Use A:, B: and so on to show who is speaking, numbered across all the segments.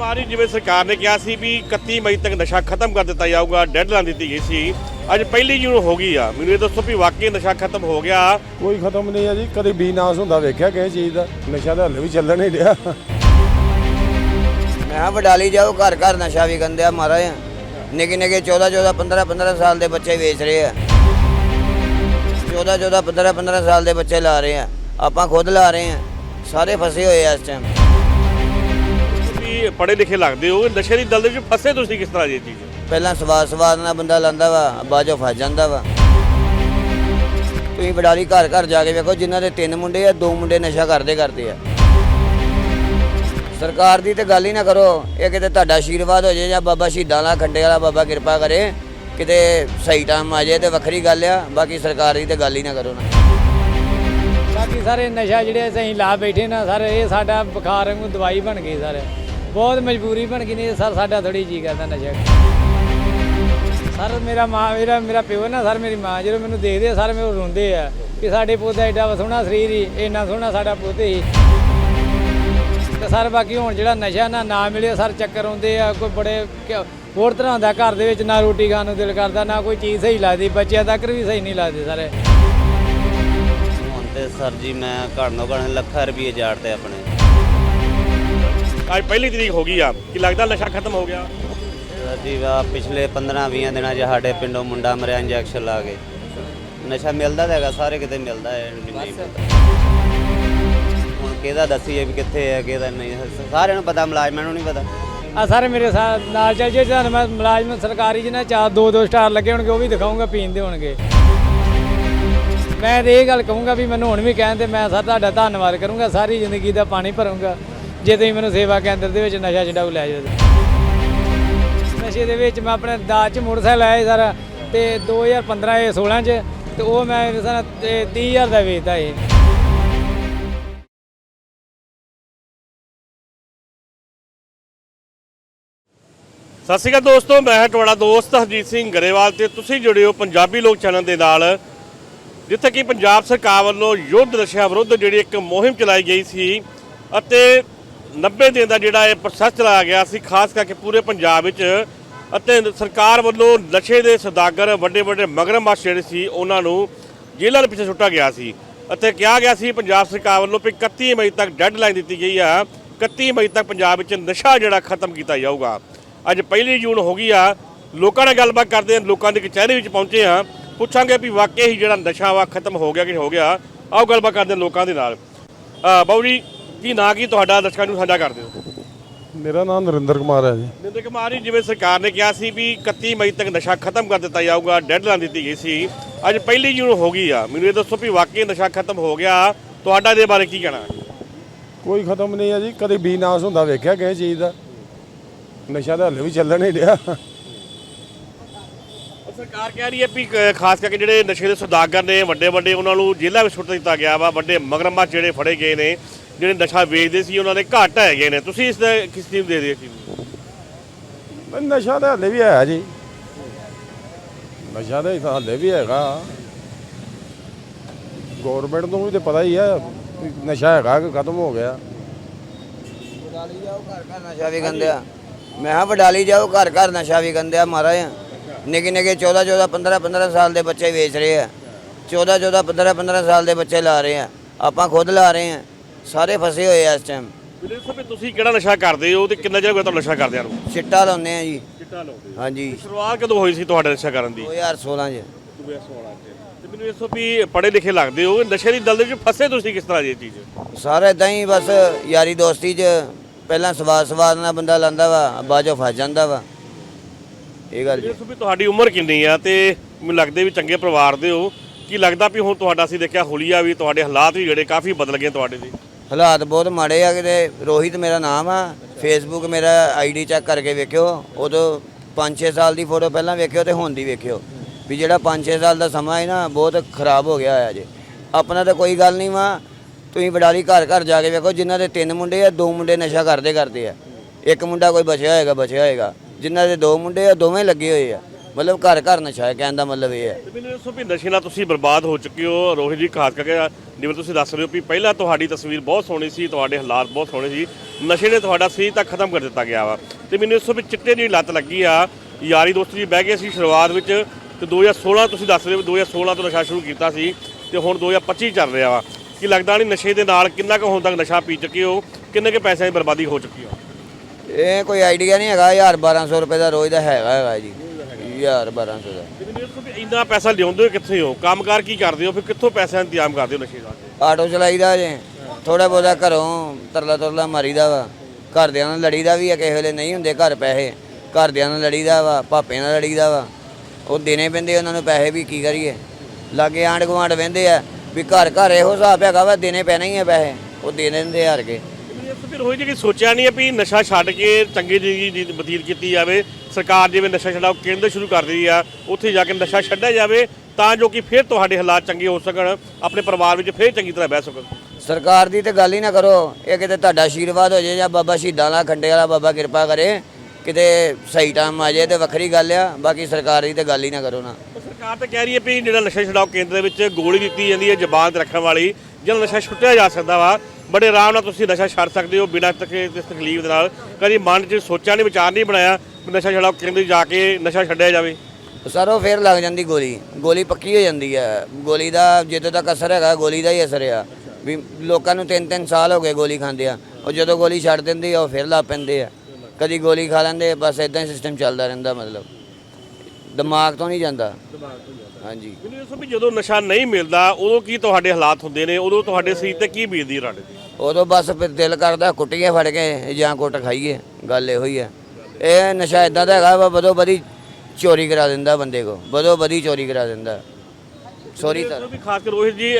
A: ਕੁਮਾਰੀ ਜਿਵੇਂ ਸਰਕਾਰ ਨੇ ਕਿਹਾ ਸੀ ਵੀ 31 ਮਈ ਤੱਕ ਨਸ਼ਾ ਖਤਮ ਕਰ ਦਿੱਤਾ ਜਾਊਗਾ ਡੈਡਲਾਈਨ ਦਿੱਤੀ ਗਈ ਸੀ। ਅੱਜ ਪਹਿਲੀ ਜੂਨ ਹੋ ਗਈ ਆ। ਮੈਨੂੰ ਇਹ ਦੱਸੋ ਵੀ ਵਾਕਈ ਨਸ਼ਾ ਖਤਮ ਹੋ ਗਿਆ?
B: ਕੋਈ ਖਤਮ ਨਹੀਂ ਹੈ ਜੀ। ਕਦੇ ਵੀ ਨਾਸ ਹੁੰਦਾ ਵੇਖਿਆ ਕਿਸੇ ਚੀਜ਼ ਦਾ। ਨਸ਼ਾ ਤਾਂ ਹਲੇ ਵੀ ਚੱਲਣ ਹੀ ਡਿਆ
C: ਮੈਂ ਕਿਹਾ ਵਡਾਲੀ ਜਾਓ ਘਰ ਘਰ ਨਸ਼ਾ ਵੀ ਗੰਦੇ ਆ ਮਹਾਰਾਜ। ਨਿੱਕੇ ਨਿੱਕੇ 14 14 15 15 ਸਾਲ ਦੇ ਬੱਚੇ ਵੇਚ ਰਹੇ ਆ। 14 14 15 15 ਸਾਲ ਦੇ ਬੱਚੇ ਲਾ ਰਹੇ ਆ। ਆਪਾਂ ਖੁਦ ਲਾ ਰਹੇ ਆ। ਸਾਰੇ ਫਸੇ ਹੋਏ ਆ ਇਸ ਟਾਈਮ
A: ਤੁਸੀਂ ਪੜ੍ਹੇ ਲਿਖੇ ਲੱਗਦੇ ਹੋ ਨਸ਼ੇ ਦੀ ਦਲਦਲ ਵਿੱਚ ਫਸੇ ਤੁਸੀਂ ਕਿਸ ਤਰ੍ਹਾਂ ਦੀ ਇਹ ਚੀਜ਼?
C: ਪਹਿਲਾਂ ਸਵਾਦ ਸਵਾਦ ਨਾਲ ਬੰਦਾ ਲਾਂਦਾ ਵਾ ਬਾਜੋ ਫਸ ਜਾਂਦਾ ਵਾ। ਤੁਸੀਂ ਵਡਾਲੀ ਘਰ ਘਰ ਜਾ ਕੇ ਵੇਖੋ ਜਿਨ੍ਹਾਂ ਦੇ ਤਿੰਨ ਮੁੰਡੇ ਆ ਦੋ ਮੁੰਡੇ ਨਸ਼ਾ ਕਰਦੇ ਕਰਦੇ ਆ। ਸਰਕਾਰ ਦੀ ਤੇ ਗੱਲ ਹੀ ਨਾ ਕਰੋ ਇਹ ਕਿਤੇ ਤੁਹਾਡਾ ਆਸ਼ੀਰਵਾਦ ਹੋ ਜੇ ਜਾਂ ਬਾਬਾ ਸ਼ਹੀਦਾਂ ਦਾ ਖੰਡੇ ਵਾਲਾ ਬਾਬਾ ਕਿਰਪਾ ਕਰੇ ਕਿਤੇ ਸਹੀ ਟਾਈਮ ਆ ਜਾਏ ਤੇ ਵੱਖਰੀ ਗੱਲ ਆ ਬਾਕੀ ਸਰਕਾਰ ਦੀ ਤੇ ਗੱਲ ਹੀ ਨਾ ਕਰੋ ਨਾ।
D: ਬਾਕੀ ਸਾਰੇ ਨਸ਼ਾ ਜਿਹੜੇ ਅਸੀਂ ਲਾ ਬੈਠੇ ਨਾ ਸਰ ਇਹ ਸਾਡਾ ਬੁਖਾਰ ਵਾਂਗੂ ਦਵਾਈ ਬਣ ਗਈ ਸਰ। ਬਹੁਤ ਮਜਬੂਰੀ ਬਣ ਗਈ ਨਹੀਂ ਸਰ ਸਾਡਾ ਥੋੜੀ ਜੀ ਕਰਦਾ ਨਸ਼ਾ। ਸਰ ਮੇਰਾ ਮਾਂ, ਮੇਰਾ ਮੇਰਾ ਪਿਓ ਨਾ, ਸਰ ਮੇਰੀ ਮਾਂ ਜਦੋਂ ਮੈਨੂੰ ਦੇਖਦੇ ਆ, ਸਰ ਮੈਨੂੰ ਰੋਂਦੇ ਆ ਕਿ ਸਾਡੇ ਪੁੱਤ ਐਡਾ ਸੋਹਣਾ ਸਰੀਰ ਹੀ ਇੰਨਾ ਸੋਹਣਾ ਸਾਡਾ ਪੁੱਤ ਹੀ ਤੇ ਸਰ ਬਾਕੀ ਹੁਣ ਜਿਹੜਾ ਨਸ਼ਾ ਨਾ ਨਾ ਮਿਲੇ ਸਰ ਚੱਕਰ ਆਉਂਦੇ ਆ, ਕੋਈ ਬੜੇ ਹੋਰ ਤਰ੍ਹਾਂ ਦਾ ਘਰ ਦੇ ਵਿੱਚ ਨਾ ਰੋਟੀ ਖਾਣ ਨੂੰ ਦਿਲ ਕਰਦਾ, ਨਾ ਕੋਈ ਚੀਜ਼ ਸਹੀ ਲੱਗਦੀ, ਬੱਚਿਆਂ ਤੱਕ ਵੀ ਸਹੀ ਨਹੀਂ ਲੱਗਦੀ ਸਰ।
E: ਹੁਣ ਤੇ ਸਰ ਜੀ ਮੈਂ ਘੜਨੋਂ ਘੜ ਲੱਖਾਂ ਰੁਪਏ ਜਾੜਦੇ ਆਪਣੇ।
A: ਅੱਜ ਪਹਿਲੀ ਤਰੀਕ ਹੋ ਗਈ ਆ ਕੀ ਲੱਗਦਾ ਨਸ਼ਾ ਖਤਮ ਹੋ ਗਿਆ?
E: ਜੀ ਵਾ ਪਿਛਲੇ 15-20 ਦਿਨਾਂ 'ਚ ਸਾਡੇ ਪਿੰਡੋਂ ਮੁੰਡਾ ਮਰਿਆ ਇੰਜੈਕਸ਼ਨ ਲਾ ਕੇ। ਨਸ਼ਾ ਮਿਲਦਾ ਤਾਂ ਹੈਗਾ ਸਾਰੇ ਕਿਤੇ ਮਿਲਦਾ ਹੈ ਨਹੀਂ। ਹੁਣ ਕਿਹਦਾ ਦੱਸੀਏ ਵੀ ਕਿੱਥੇ ਹੈ ਕਿਹਦਾ ਨਹੀਂ ਸਾਰਿਆਂ ਨੂੰ ਪਤਾ ਮੁਲਾਜ਼ਮਾਂ ਨੂੰ ਨਹੀਂ ਪਤਾ।
D: ਆ ਸਾਰੇ ਮੇਰੇ ਨਾਲ ਚੱਲ ਜੇ ਤੁਹਾਨੂੰ ਮੈਂ ਮੁਲਾਜ਼ਮ ਸਰਕਾਰੀ ਜਿਹਨਾਂ ਚਾਰ ਦੋ ਦੋ ਸਟਾਰ ਲੱਗੇ ਹੋਣਗੇ ਉਹ ਵੀ ਦਿਖਾਉਂਗਾ ਪੀਂਦੇ ਹੋਣਗੇ। ਮੈਂ ਤੇ ਇਹ ਗੱਲ ਕਹੂੰਗਾ ਵੀ ਮੈਨੂੰ ਹੁਣ ਵੀ ਕਹਿਣ ਤੇ ਮੈਂ ਸਰ ਤੁਹਾਡਾ ਧੰਨਵਾਦ ਕਰੂੰਗਾ ਸਾਰੀ ਜ਼ਿੰਦਗੀ ਦਾ ਪਾਣੀ ਭਰੂੰਗਾ। ਜੇ ਤੁਸੀਂ ਮੈਨੂੰ ਸੇਵਾ ਕੇਂਦਰ ਦੇ ਵਿੱਚ ਨਸ਼ਾ ਛਡਾਊ ਲੈ ਜਾਓ ਨਸ਼ੇ ਦੇ ਵਿੱਚ ਮੈਂ ਆਪਣੇ ਦਾਜ ਚ ਮੋਟਰਸਾਈਕਲ ਆਇਆ ਸੀ ਤੇ 2015 ਇਹ 16 ਚ ਤੇ ਉਹ ਮੈਂ ਸਰ 30000 ਦਾ ਵੇਚਦਾ ਇਹ
A: ਸਤਿ ਸ਼੍ਰੀ ਅਕਾਲ ਦੋਸਤੋ, ਮੈਂ ਹਾਂ ਤੁਹਾਡਾ ਦੋਸਤ ਹਰਜੀਤ ਸਿੰਘ ਗਰੇਵਾਲ ਤੇ ਤੁਸੀਂ ਜੁੜੇ ਹੋ ਪੰਜਾਬੀ ਲੋਕ ਚੈਨਲ ਦੇ ਨਾਲ, ਜਿੱਥੇ ਕਿ ਪੰਜਾਬ ਸਰਕਾਰ ਵੱਲੋਂ ਯੁੱਧ ਨਸ਼ਾ ਵਿਰੁੱਧ ਜਿਹੜੀ ਇੱਕ ਮੁਹਿੰਮ ਚਲਾਈ ਗਈ ਸੀ ਅਤੇ 90 ਦਿਨ ਦਾ ਜਿਹੜਾ ਇਹ ਪ੍ਰੋਸੈਸ ਚਲਾਇਆ ਗਿਆ ਸੀ ਖਾਸ ਕਰਕੇ ਪੂਰੇ ਪੰਜਾਬ ਵਿੱਚ। ਅਤੇ ਸਰਕਾਰ ਵੱਲੋਂ ਨਸ਼ੇ ਦੇ ਸੌਦਾਗਰ ਵੱਡੇ ਵੱਡੇ ਮਗਰਮੱਛ ਜਿਹੜੇ ਸੀ ਉਹਨਾਂ ਨੂੰ ਜੇਲ੍ਹਾਂ ਦੇ ਪਿੱਛੇ ਸੁੱਟਿਆ ਗਿਆ ਸੀ। ਅਤੇ ਕਿਹਾ ਗਿਆ ਸੀ ਪੰਜਾਬ ਸਰਕਾਰ ਵੱਲੋਂ ਵੀ 31 ਮਈ ਤੱਕ ਡੈਡਲਾਈਨ ਦਿੱਤੀ ਗਈ ਆ। 31 ਮਈ ਤੱਕ ਪੰਜਾਬ ਵਿੱਚ ਨਸ਼ਾ ਜਿਹੜਾ ਖਤਮ ਕੀਤਾ ਜਾਊਗਾ। ਅੱਜ ਪਹਿਲੀ ਜੂਨ ਹੋ ਗਈ ਆ। ਲੋਕਾਂ ਨਾਲ ਗੱਲਬਾਤ ਕਰਦੇ ਆ ਲੋਕਾਂ ਦੇ ਕਚਹਿਰੀ ਵਿੱਚ ਪਹੁੰਚੇ ਆ ਪੁੱਛਾਂਗੇ ਵੀ ਵਾਕਈ ਹੀ ਜਿਹੜਾ ਨਸ਼ਾ ਵਾ ਖਤਮ ਹੋ ਗਿਆ ਕਿ ਹੋ ਗਿਆ। ਆਓ ਗੱਲਬਾਤ ਕਰਦੇ ਲੋਕਾਂ ਦੇ ਨਾਲ। ਅ, ਜੀ ਕੀ ਨਾਂ ਕੀ ਤੁਹਾਡਾ? ਦਰਸ਼ਕਾਂ ਨੂੰ ਸਾਂਝਾ ਕਰ ਦਿਓ।
B: ਮੇਰਾ ਨਾਮ ਨਰਿੰਦਰ ਕੁਮਾਰ ਹੈ ਜੀ।
A: ਨਿੰਦਰ ਕੁਮਾਰ ਜੀ ਜਿਵੇਂ ਸਰਕਾਰ ਨੇ ਕਿਹਾ ਸੀ ਵੀ 31 ਮਈ ਤੱਕ ਨਸ਼ਾ ਖਤਮ ਕਰ ਦਿੱਤਾ ਜਾਊਗਾ ਡੈਡਲਾਈਨ ਦਿੱਤੀ ਗਈ ਸੀ। ਅੱਜ ਪਹਿਲੀ ਜੂਨ ਹੋ ਗਈ ਆ। ਮੈਨੂੰ ਇਹ ਦੱਸੋ ਵੀ ਵਾਕਈ ਨਸ਼ਾ ਖਤਮ ਹੋ ਗਿਆ। ਤੁਹਾਡਾ ਇਹਦੇ ਬਾਰੇ ਕੀ ਕਹਿਣਾ?
B: ਕੋਈ ਖਤਮ ਨਹੀਂ ਹੈ ਜੀ। ਕਦੇ ਵੀ ਨਾਸ ਹੁੰਦਾ ਵੇਖਿਆ ਕਿਸੇ ਚੀਜ਼ ਦਾ। ਨਸ਼ਾ ਤਾਂ ਹਲੇ ਵੀ ਚੱਲਣ ਹੀ ਡਿਆ।
A: ਸਰਕਾਰ ਕਹਿ ਰਹੀ ਹੈ ਵੀ ਕ- ਖਾਸ ਕਰਕੇ ਜਿਹੜੇ ਨਸ਼ੇ ਦੇ ਸੌਦਾਗਰ ਨੇ ਵੱਡੇ ਵੱਡੇ ਉਹਨਾਂ ਨੂੰ ਜੇਲ੍ਹਾਂ ਵਿੱਚ ਸੁੱਟ ਦਿੱਤਾ ਗਿਆ ਵਾ। ਵੱਡੇ ਮਗਰਮੱਛ ਜਿਹੜੇ ਫੜੇ ਗਏ ਨੇ। ਜਿਹੜੇ ਨਸ਼ਾ ਵੇਚਦੇ ਸੀ ਉਹਨਾਂ ਦੇ ਘਾਟ ਹੈਗੇ ਨੇ। ਤੁਸੀਂ ਇਸ ਦਾ ਕਿਸ ਟੀਮ ਦੇ ਦੇ
B: ਪਰ ਨਸ਼ਾ ਤਾਂ ਹਲੇ ਵੀ ਹੈ ਜੀ। ਨਸ਼ਾ ਤਾਂ ਹਲੇ ਵੀ ਹੈਗਾ। ਗਵਰਨਮੈਂਟ ਨੂੰ ਵੀ ਤੇ ਪਤਾ ਹੀ ਹੈ ਨਸ਼ਾ ਹੈਗਾ ਕਿ ਖਤਮ ਹੋ ਗਿਆ।
C: ਵਡਾਲੀ ਜਾਓ ਘਰ ਘਰ ਨਸ਼ਾ ਵੀ ਗੰਦੇ ਆ। ਮੈਂ ਕਿਹਾ ਵਡਾਲੀ ਜਾਓ ਘਰ ਘਰ ਨਸ਼ਾ ਵੀ ਗੰਦੇ ਆ ਮਹਾਰਾਜ। ਨਿੱਕੇ ਨਿੱਕੇ 14 14 15 15 ਸਾਲ ਦੇ ਬੱਚੇ ਵੇਚ ਰਹੇ ਆ। 14 14 15 15 ਸਾਲ ਦੇ ਬੱਚੇ ਲਾ ਰਹੇ ਆ। ਆਪਾਂ ਖੁਦ ਲਾ ਰਹੇ ਆ। ਸਾਰੇ ਫਸੇ ਹੋਏ ਆ ਇਸ ਟਾਈਮ
A: ਮੈਨੂੰ ਦੱਸੋ ਵੀ ਤੁਸੀਂ ਕਿਹੜਾ ਨਸ਼ਾ ਕਰਦੇ ਹੋ ਤੇ ਕਿੰਨਾ ਚਿਰ ਹੋ ਗਿਆ ਤੁਹਾਨੂੰ ਨਸ਼ਾ ਕਰਦਿਆਂ ਨੂੰ?
C: ਚਿੱਟਾ ਲਾਉਂਦੇ ਆ ਜੀ।
A: ਚਿੱਟਾ ਲਾਉਂਦੇ
C: ਹਾਂਜੀ।
A: ਸ਼ੁਰੂਆਤ ਕਦੋਂ ਹੋਈ ਸੀ ਤੁਹਾਡੇ ਨਸ਼ਾ ਕਰਨ ਦੀ?
C: 2016 ਚ।
A: 2016 ਚ। ਤੇ ਮੈਨੂੰ ਇਹ ਦੱਸੋ ਵੀ ਪੜ੍ਹੇ ਲਿਖੇ ਲੱਗਦੇ ਹੋ ਨਸ਼ੇ ਦੀ ਦਲਦਲ ਵਿੱਚ ਫਸੇ ਤੁਸੀਂ ਕਿਸ ਤਰ੍ਹਾਂ ਦੀ ਇਹ ਚੀਜ਼?
C: ਸਾਰਾ ਇਦਾਂ ਹੀ ਬਸ ਯਾਰੀ ਦੋਸਤੀ 'ਚ ਪਹਿਲਾਂ ਸਵਾਦ ਸਵਾਦ ਨਾਲ ਬੰਦਾ ਲਾਂਦਾ ਵਾ ਬਾਜੋ ਫਸ ਜਾਂਦਾ ਵਾ। ਇਹ ਗੱਲ ਜੀ।
A: ਦੱਸੋ ਵੀ ਤੁਹਾਡੀ ਉਮਰ ਕਿੰਨੀ ਆ ਤੇ ਮੈਨੂੰ ਲੱਗਦੇ ਵੀ ਚੰਗੇ ਪਰਿਵਾਰ ਦੇ ਹੋ। ਕੀ ਲੱਗਦਾ ਵੀ ਹੁਣ ਤੁਹਾਡਾ ਅਸੀਂ ਦੇਖਿਆ ਹੁਲੀਆ ਵੀ ਤੁਹਾਡੇ ਹਾਲਾਤ ਵੀ ਜਿਹੜੇ ਕਾਫੀ ਬਦਲ ਗਏ ਤੁਹਾਡੇ ਦੇ?
C: ਹਾਲਾਤ ਬਹੁਤ ਮਾੜੇ ਆ ਕਿਤੇ। ਰੋਹਿਤ ਮੇਰਾ ਨਾਮ ਆ। ਫੇਸਬੁੱਕ ਮੇਰਾ ਆਈਡੀ ਚੈੱਕ ਕਰਕੇ ਵੇਖਿਓ। ਉਦੋਂ 5-6 ਸਾਲ ਦੀ ਫੋਟੋ ਪਹਿਲਾਂ ਵੇਖਿਓ ਤੇ ਹੁਣ ਦੀ ਵੇਖਿਓ। ਵੀ ਜਿਹੜਾ 5-6 ਸਾਲ ਦਾ ਸਮਾਂ ਹੈ ਨਾ, ਬਹੁਤ ਖਰਾਬ ਹੋ ਗਿਆ ਹੈ ਜੇ। ਆਪਣਾ ਤਾਂ ਕੋਈ ਗੱਲ ਨਹੀਂ ਵਾ। ਤੁਸੀਂ ਵਡਾਲੀ ਘਰ ਘਰ ਜਾ ਕੇ ਵੇਖੋ, ਜਿਨ੍ਹਾਂ ਦੇ ਤਿੰਨ ਮੁੰਡੇ ਆ, ਦੋ ਮੁੰਡੇ ਨਸ਼ਾ ਕਰਦੇ ਕਰਦੇ ਆ। ਇੱਕ ਮੁੰਡਾ ਕੋਈ ਬਚਿਆ ਹੋਏਗਾ ਬਚਿਆ ਹੋਏਗਾ। ਜਿਨ੍ਹਾਂ ਦੇ ਦੋ ਮੁੰਡੇ ਆ, ਦੋਵੇਂ ਲੱਗੇ ਹੋਏ ਆ। ਮਤਲਬ ਘਰ ਘਰ ਨਸ਼ਾ ਹੈ, ਕਹਿਣ ਦਾ ਮਤਲਬ ਇਹ ਹੈ।
A: ਮੈਨੂੰ ਦੱਸੋ ਵੀ ਨਸ਼ੇ ਨਾਲ ਤੁਸੀਂ ਬਰਬਾਦ ਹੋ ਚੁੱਕੇ ਹੋ। ਰੋਹਿਤ ਜੀ, ਖਾਸ ਕਰਕੇ ਜਿਵੇਂ ਤੁਸੀਂ ਦੱਸ ਰਹੇ ਹੋ ਵੀ ਪਹਿਲਾਂ ਤੁਹਾਡੀ ਤਸਵੀਰ ਬਹੁਤ ਸੋਹਣੀ ਸੀ, ਤੁਹਾਡੇ ਹਾਲਾਤ ਬਹੁਤ ਸੋਹਣੇ ਸੀ, ਨਸ਼ੇ ਨੇ ਤੁਹਾਡਾ ਸਰੀਰ ਤੱਕ ਖਤਮ ਕਰ ਦਿੱਤਾ ਗਿਆ ਵਾ। ਤੇ ਮੈਨੂੰ ਇਸ ਵਿੱਚ ਚਿੱਟੇ ਦੀ ਲੱਤ ਲੱਗੀ ਆ। ਯਾਰੀ ਦੋਸਤੀ ਜੀ ਬਹਿ ਗਏ ਸੀ ਸ਼ੁਰੂਆਤ ਵਿੱਚ ਤੇ 2016 ਤੁਸੀਂ ਦੱਸ ਰਹੇ ਹੋ ਵੀ 2016 ਤੋਂ ਨਸ਼ਾ ਸ਼ੁਰੂ ਕੀਤਾ ਸੀ ਤੇ ਹੁਣ 2025 ਚੱਲ ਰਿਹਾ ਵਾ। ਕੀ ਲੱਗਦਾ ਨਹੀਂ ਨਸ਼ੇ ਦੇ ਨਾਲ ਕਿੰਨਾ ਕੁ ਹੁਣ ਤੱਕ ਨਸ਼ਾ ਪੀ ਚੁੱਕੇ ਹੋ? ਕਿੰਨੇ ਕੁ ਪੈਸਿਆਂ ਦੀ ਬਰਬਾਦੀ ਹੋ ਚੁੱਕੀ ਹੋ
C: ਇਹ ਕੋਈ ਆਈਡੀਆ ਨਹੀਂ ਹੈਗਾ 1000 1200 ਰੁਪਏ ਦਾ ਰੋਜ਼ ਦਾ ਹੈਗਾ ਹੈਗਾ ਜੀ। 1000 1200 ਦਾ।
A: ਇੰਨਾ ਪੈਸਾ ਲਿਆਉਂਦੇ ਹੋ ਕਿੱਥੇ ਹੋ? ਕੰਮਕਾਰ ਕੀ ਕਰਦੇ ਹੋ? ਫਿਰ ਕਿੱਥੋਂ ਪੈਸਿਆਂ ਦਾ ਇੰਤਜ਼ਾਮ ਕਰਦੇ ਹੋ ਨਸ਼ੇ ਦਾ?
C: ਆਟੋ ਚਲਾਈਦਾ ਜੇ। ਥੋੜਾ ਬਹੁਤਾ ਘਰੋਂ ਤਰਲਾ ਤਰਲਾ ਮਾਰੀਦਾ ਵਾ। ਘਰਦਿਆਂ ਨਾਲ ਲੜੀਦਾ ਵੀ ਆ ਕਿਸੇ ਵੇਲੇ ਨਹੀਂ ਹੁੰਦੇ ਘਰ ਪੈਸੇ। ਘਰਦਿਆਂ ਨਾਲ ਲੜੀਦਾ ਵਾ ਭਾਪੇ ਨਾਲ ਲੜੀਦਾ ਵਾ। ਉਹ ਦੇਣੇ ਪੈਂਦੇ ਉਹਨਾਂ ਨੂੰ ਪੈਸੇ ਵੀ ਕੀ ਕਰੀਏ? ਲਾਗੇ ਆਂਢ ਗੁਆਂਢ ਵਹਿੰਦੇ ਆ ਵੀ ਘਰ ਘਰ ਇਹੋ ਹਿਸਾਬ ਹੈਗਾ ਵਾ ਦੇਣੇ ਪੈਣੇ ਹੀ ਆ ਪੈਸੇ। ਉਹ ਦੇ ਦਿੰਦੇ ਹਾਰ ਕੇ।
A: ਫਿਰ ਹੋਈ ਜੀ ਕਿ ਸੋਚਿਆ ਨਹੀਂ ਹੈ ਵੀ ਨਸ਼ਾ ਛੱਡ ਕੇ ਚੰਗੀ ਜ਼ਿੰਦਗੀ ਦੀ ਬਤੀਤ ਕੀਤੀ ਜਾਵੇ। ਸਰਕਾਰ ਜਿਵੇਂ ਨਸ਼ਾ ਛਡਾਓ ਕੇਂਦਰ ਸ਼ੁਰੂ ਕਰ ਰਹੀ ਆ ਉੱਥੇ ਜਾ ਕੇ ਨਸ਼ਾ ਛੱਡਿਆ ਜਾਵੇ ਤਾਂ ਜੋ ਕਿ ਫਿਰ ਤੁਹਾਡੇ ਹਾਲਾਤ ਚੰਗੇ ਹੋ ਸਕਣ ਆਪਣੇ ਪਰਿਵਾਰ ਵਿੱਚ ਫਿਰ ਚੰਗੀ ਤਰ੍ਹਾਂ ਬਹਿ ਸਕਣ।
C: ਸਰਕਾਰ ਦੀ ਤੇ ਗੱਲ ਹੀ ਨਾ ਕਰੋ ਇਹ ਕਿਤੇ ਤੁਹਾਡਾ ਆਸ਼ੀਰਵਾਦ ਹੋ ਜੇ ਜਾਂ ਬਾਬਾ ਸ਼ਹੀਦਾਂ ਦਾ ਖੰਡੇ ਵਾਲਾ ਬਾਬਾ ਕਿਰਪਾ ਕਰੇ ਕਿਤੇ ਸਹੀ ਟਾਈਮ ਆ ਜੇ ਤੇ ਵੱਖਰੀ ਗੱਲ ਆ ਬਾਕੀ ਸਰਕਾਰ ਦੀ ਤੇ ਗੱਲ ਹੀ ਨਾ ਕਰੋ ਨਾ।
A: ਸਰਕਾਰ ਤਾਂ ਕਹਿ ਰਹੀ ਹੈ ਵੀ ਜਿਹੜਾ ਨਸ਼ਾ ਛਡਾਓ ਕੇਂਦਰ ਦੇ ਵਿੱਚ ਗੋਲੀ ਦਿੱਤੀ ਜਾਂਦੀ ਹੈ ਜ਼ਬਾਨ ਰੱਖਣ ਵਾਲੀ ਜਿਹੜਾ ਨਸ਼ਾ ਛੁੱਟਿਆ ਜਾ ਸਕਦਾ ਵਾ ਬੜੇ ਆਰਾਮ ਨਾਲ ਤੁਸੀਂ ਨਸ਼ਾ ਛੱਡ ਸਕਦੇ ਹੋ ਬਿਨਾਂ ਤਕੇ ਤਕਲੀਫ ਦੇ ਨਾਲ। ਕਦੀ ਮਨ 'ਚ ਸੋਚਿਆ ਨਹੀਂ ਵਿਚਾਰ ਨਹੀਂ ਬਣਾਇਆ ਨਸ਼ਾ ਛਡਾਓ ਕੇਂਦਰ ਜਾ ਕੇ ਨਸ਼ਾ ਛੱਡਿਆ ਜਾਵੇ?
C: ਸਰ ਉਹ ਫੇਰ ਲੱਗ ਜਾਂਦੀ ਗੋਲੀ। ਗੋਲੀ ਪੱਕੀ ਹੋ ਜਾਂਦੀ ਹੈ। ਗੋਲੀ ਦਾ ਜਿੱਦੋਂ ਤੱਕ ਅਸਰ ਹੈਗਾ ਗੋਲੀ ਦਾ ਹੀ ਅਸਰ ਆ। ਵੀ ਲੋਕਾਂ ਨੂੰ 3-3 ਸਾਲ ਹੋ ਗਏ ਗੋਲੀ ਖਾਂਦੇ ਆ। ਉਹ ਜਦੋਂ ਗੋਲੀ ਛੱਡ ਦਿੰਦੀ ਆ ਉਹ ਫਿਰ ਲਾ ਪੈਂਦੇ ਆ। ਕਦੀ ਗੋਲੀ ਖਾ ਲੈਂਦੇ ਬਸ ਇਦਾਂ ਹੀ ਸਿਸਟਮ ਚੱਲਦਾ ਰਹਿੰਦਾ ਮਤਲਬ। ਦਿਮਾਗ ਤੋਂ ਨਹੀਂ ਜਾਂਦਾ। ਹਾਂਜੀ।
A: ਮੈਨੂੰ ਜਦੋਂ ਨਸ਼ਾ ਨਹੀਂ ਮਿਲਦਾ ਉਦੋਂ ਕੀ ਤੁਹਾਡੇ ਹਾਲਾਤ ਹੁੰਦੇ ਨੇ? ਉਦੋਂ ਤੁਹਾਡੇ ਸਰੀਰ ਤੇ ਕੀ ਬੀਤਦੀ ਤੇ
C: ਉਦੋਂ ਬਸ ਫਿਰ ਦਿਲ ਕਰਦਾ ਕੁੱਟੀਏ, ਫੜ ਕੇ ਜਾਂ ਕੁੱਟ ਖਾਈਏ। ਗੱਲ ਇਹੋ ਹੀ ਹੈ ਇਹ ਨਸ਼ਾ ਇਦਾਂ ਦਾ ਹੈਗਾ ਵਾ, ਬਦੋ ਬਦੀ ਚੋਰੀ ਕਰਾ ਦਿੰਦਾ ਬੰਦੇ ਕੋ। ਬਦੋ ਬਦੀ ਚੋਰੀ ਕਰਾ ਦਿੰਦਾ। ਸੋਰੀ ਤਾਂ।
A: ਵੀ ਖਾਸ ਕਰ ਰੋਹਿਤ ਜੀ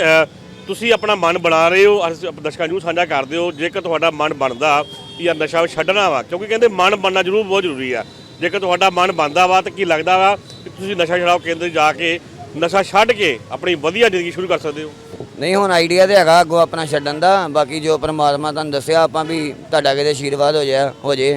A: ਤੁਸੀਂ ਆਪਣਾ ਮਨ ਬਣਾ ਰਹੇ ਹੋ, ਅਸੀਂ ਦਰਸ਼ਕਾਂ ਨੂੰ ਸਾਂਝਾ ਕਰਦੇ ਹੋ, ਜੇਕਰ ਤੁਹਾਡਾ ਮਨ ਬਣਦਾ ਵੀ ਯਾਰ ਨਸ਼ਾ ਛੱਡਣਾ ਵਾ, ਕਿਉਂਕਿ ਕਹਿੰਦੇ ਮਨ ਬਣਨਾ ਜ਼ਰੂਰ ਬਹੁਤ ਜ਼ਰੂਰੀ ਆ। ਜੇਕਰ ਤੁਹਾਡਾ ਮਨ ਬਣਦਾ ਵਾ, ਤਾਂ ਕੀ ਲੱਗਦਾ ਵਾ ਕਿ ਤੁਸੀਂ ਨਸ਼ਾ ਛਡਾਓ ਕੇਂਦਰ ਜਾ ਕੇ, ਨਸ਼ਾ ਛੱਡ ਕੇ ਆਪਣੀ ਵਧੀਆ ਜ਼ਿੰਦਗੀ ਸ਼ੁਰੂ ਕਰ ਸਕਦੇ ਹੋ?
C: ਨਹੀਂ, ਹੁਣ ਆਈਡੀਆ ਤੇ ਹੈਗਾ ਅੱਗੋਂ ਆਪਣਾ ਛੱਡਣ ਦਾ। ਬਾਕੀ ਜੋ ਪਰਮਾਤਮਾ ਤੁਹਾਨੂੰ ਦੱਸਿਆ, ਆਪਾਂ ਵੀ ਤੁਹਾਡਾ ਕਿਤੇ ਆਸ਼ੀਰਵਾਦ ਹੋ ਜਾ ਹੋ ਜੇ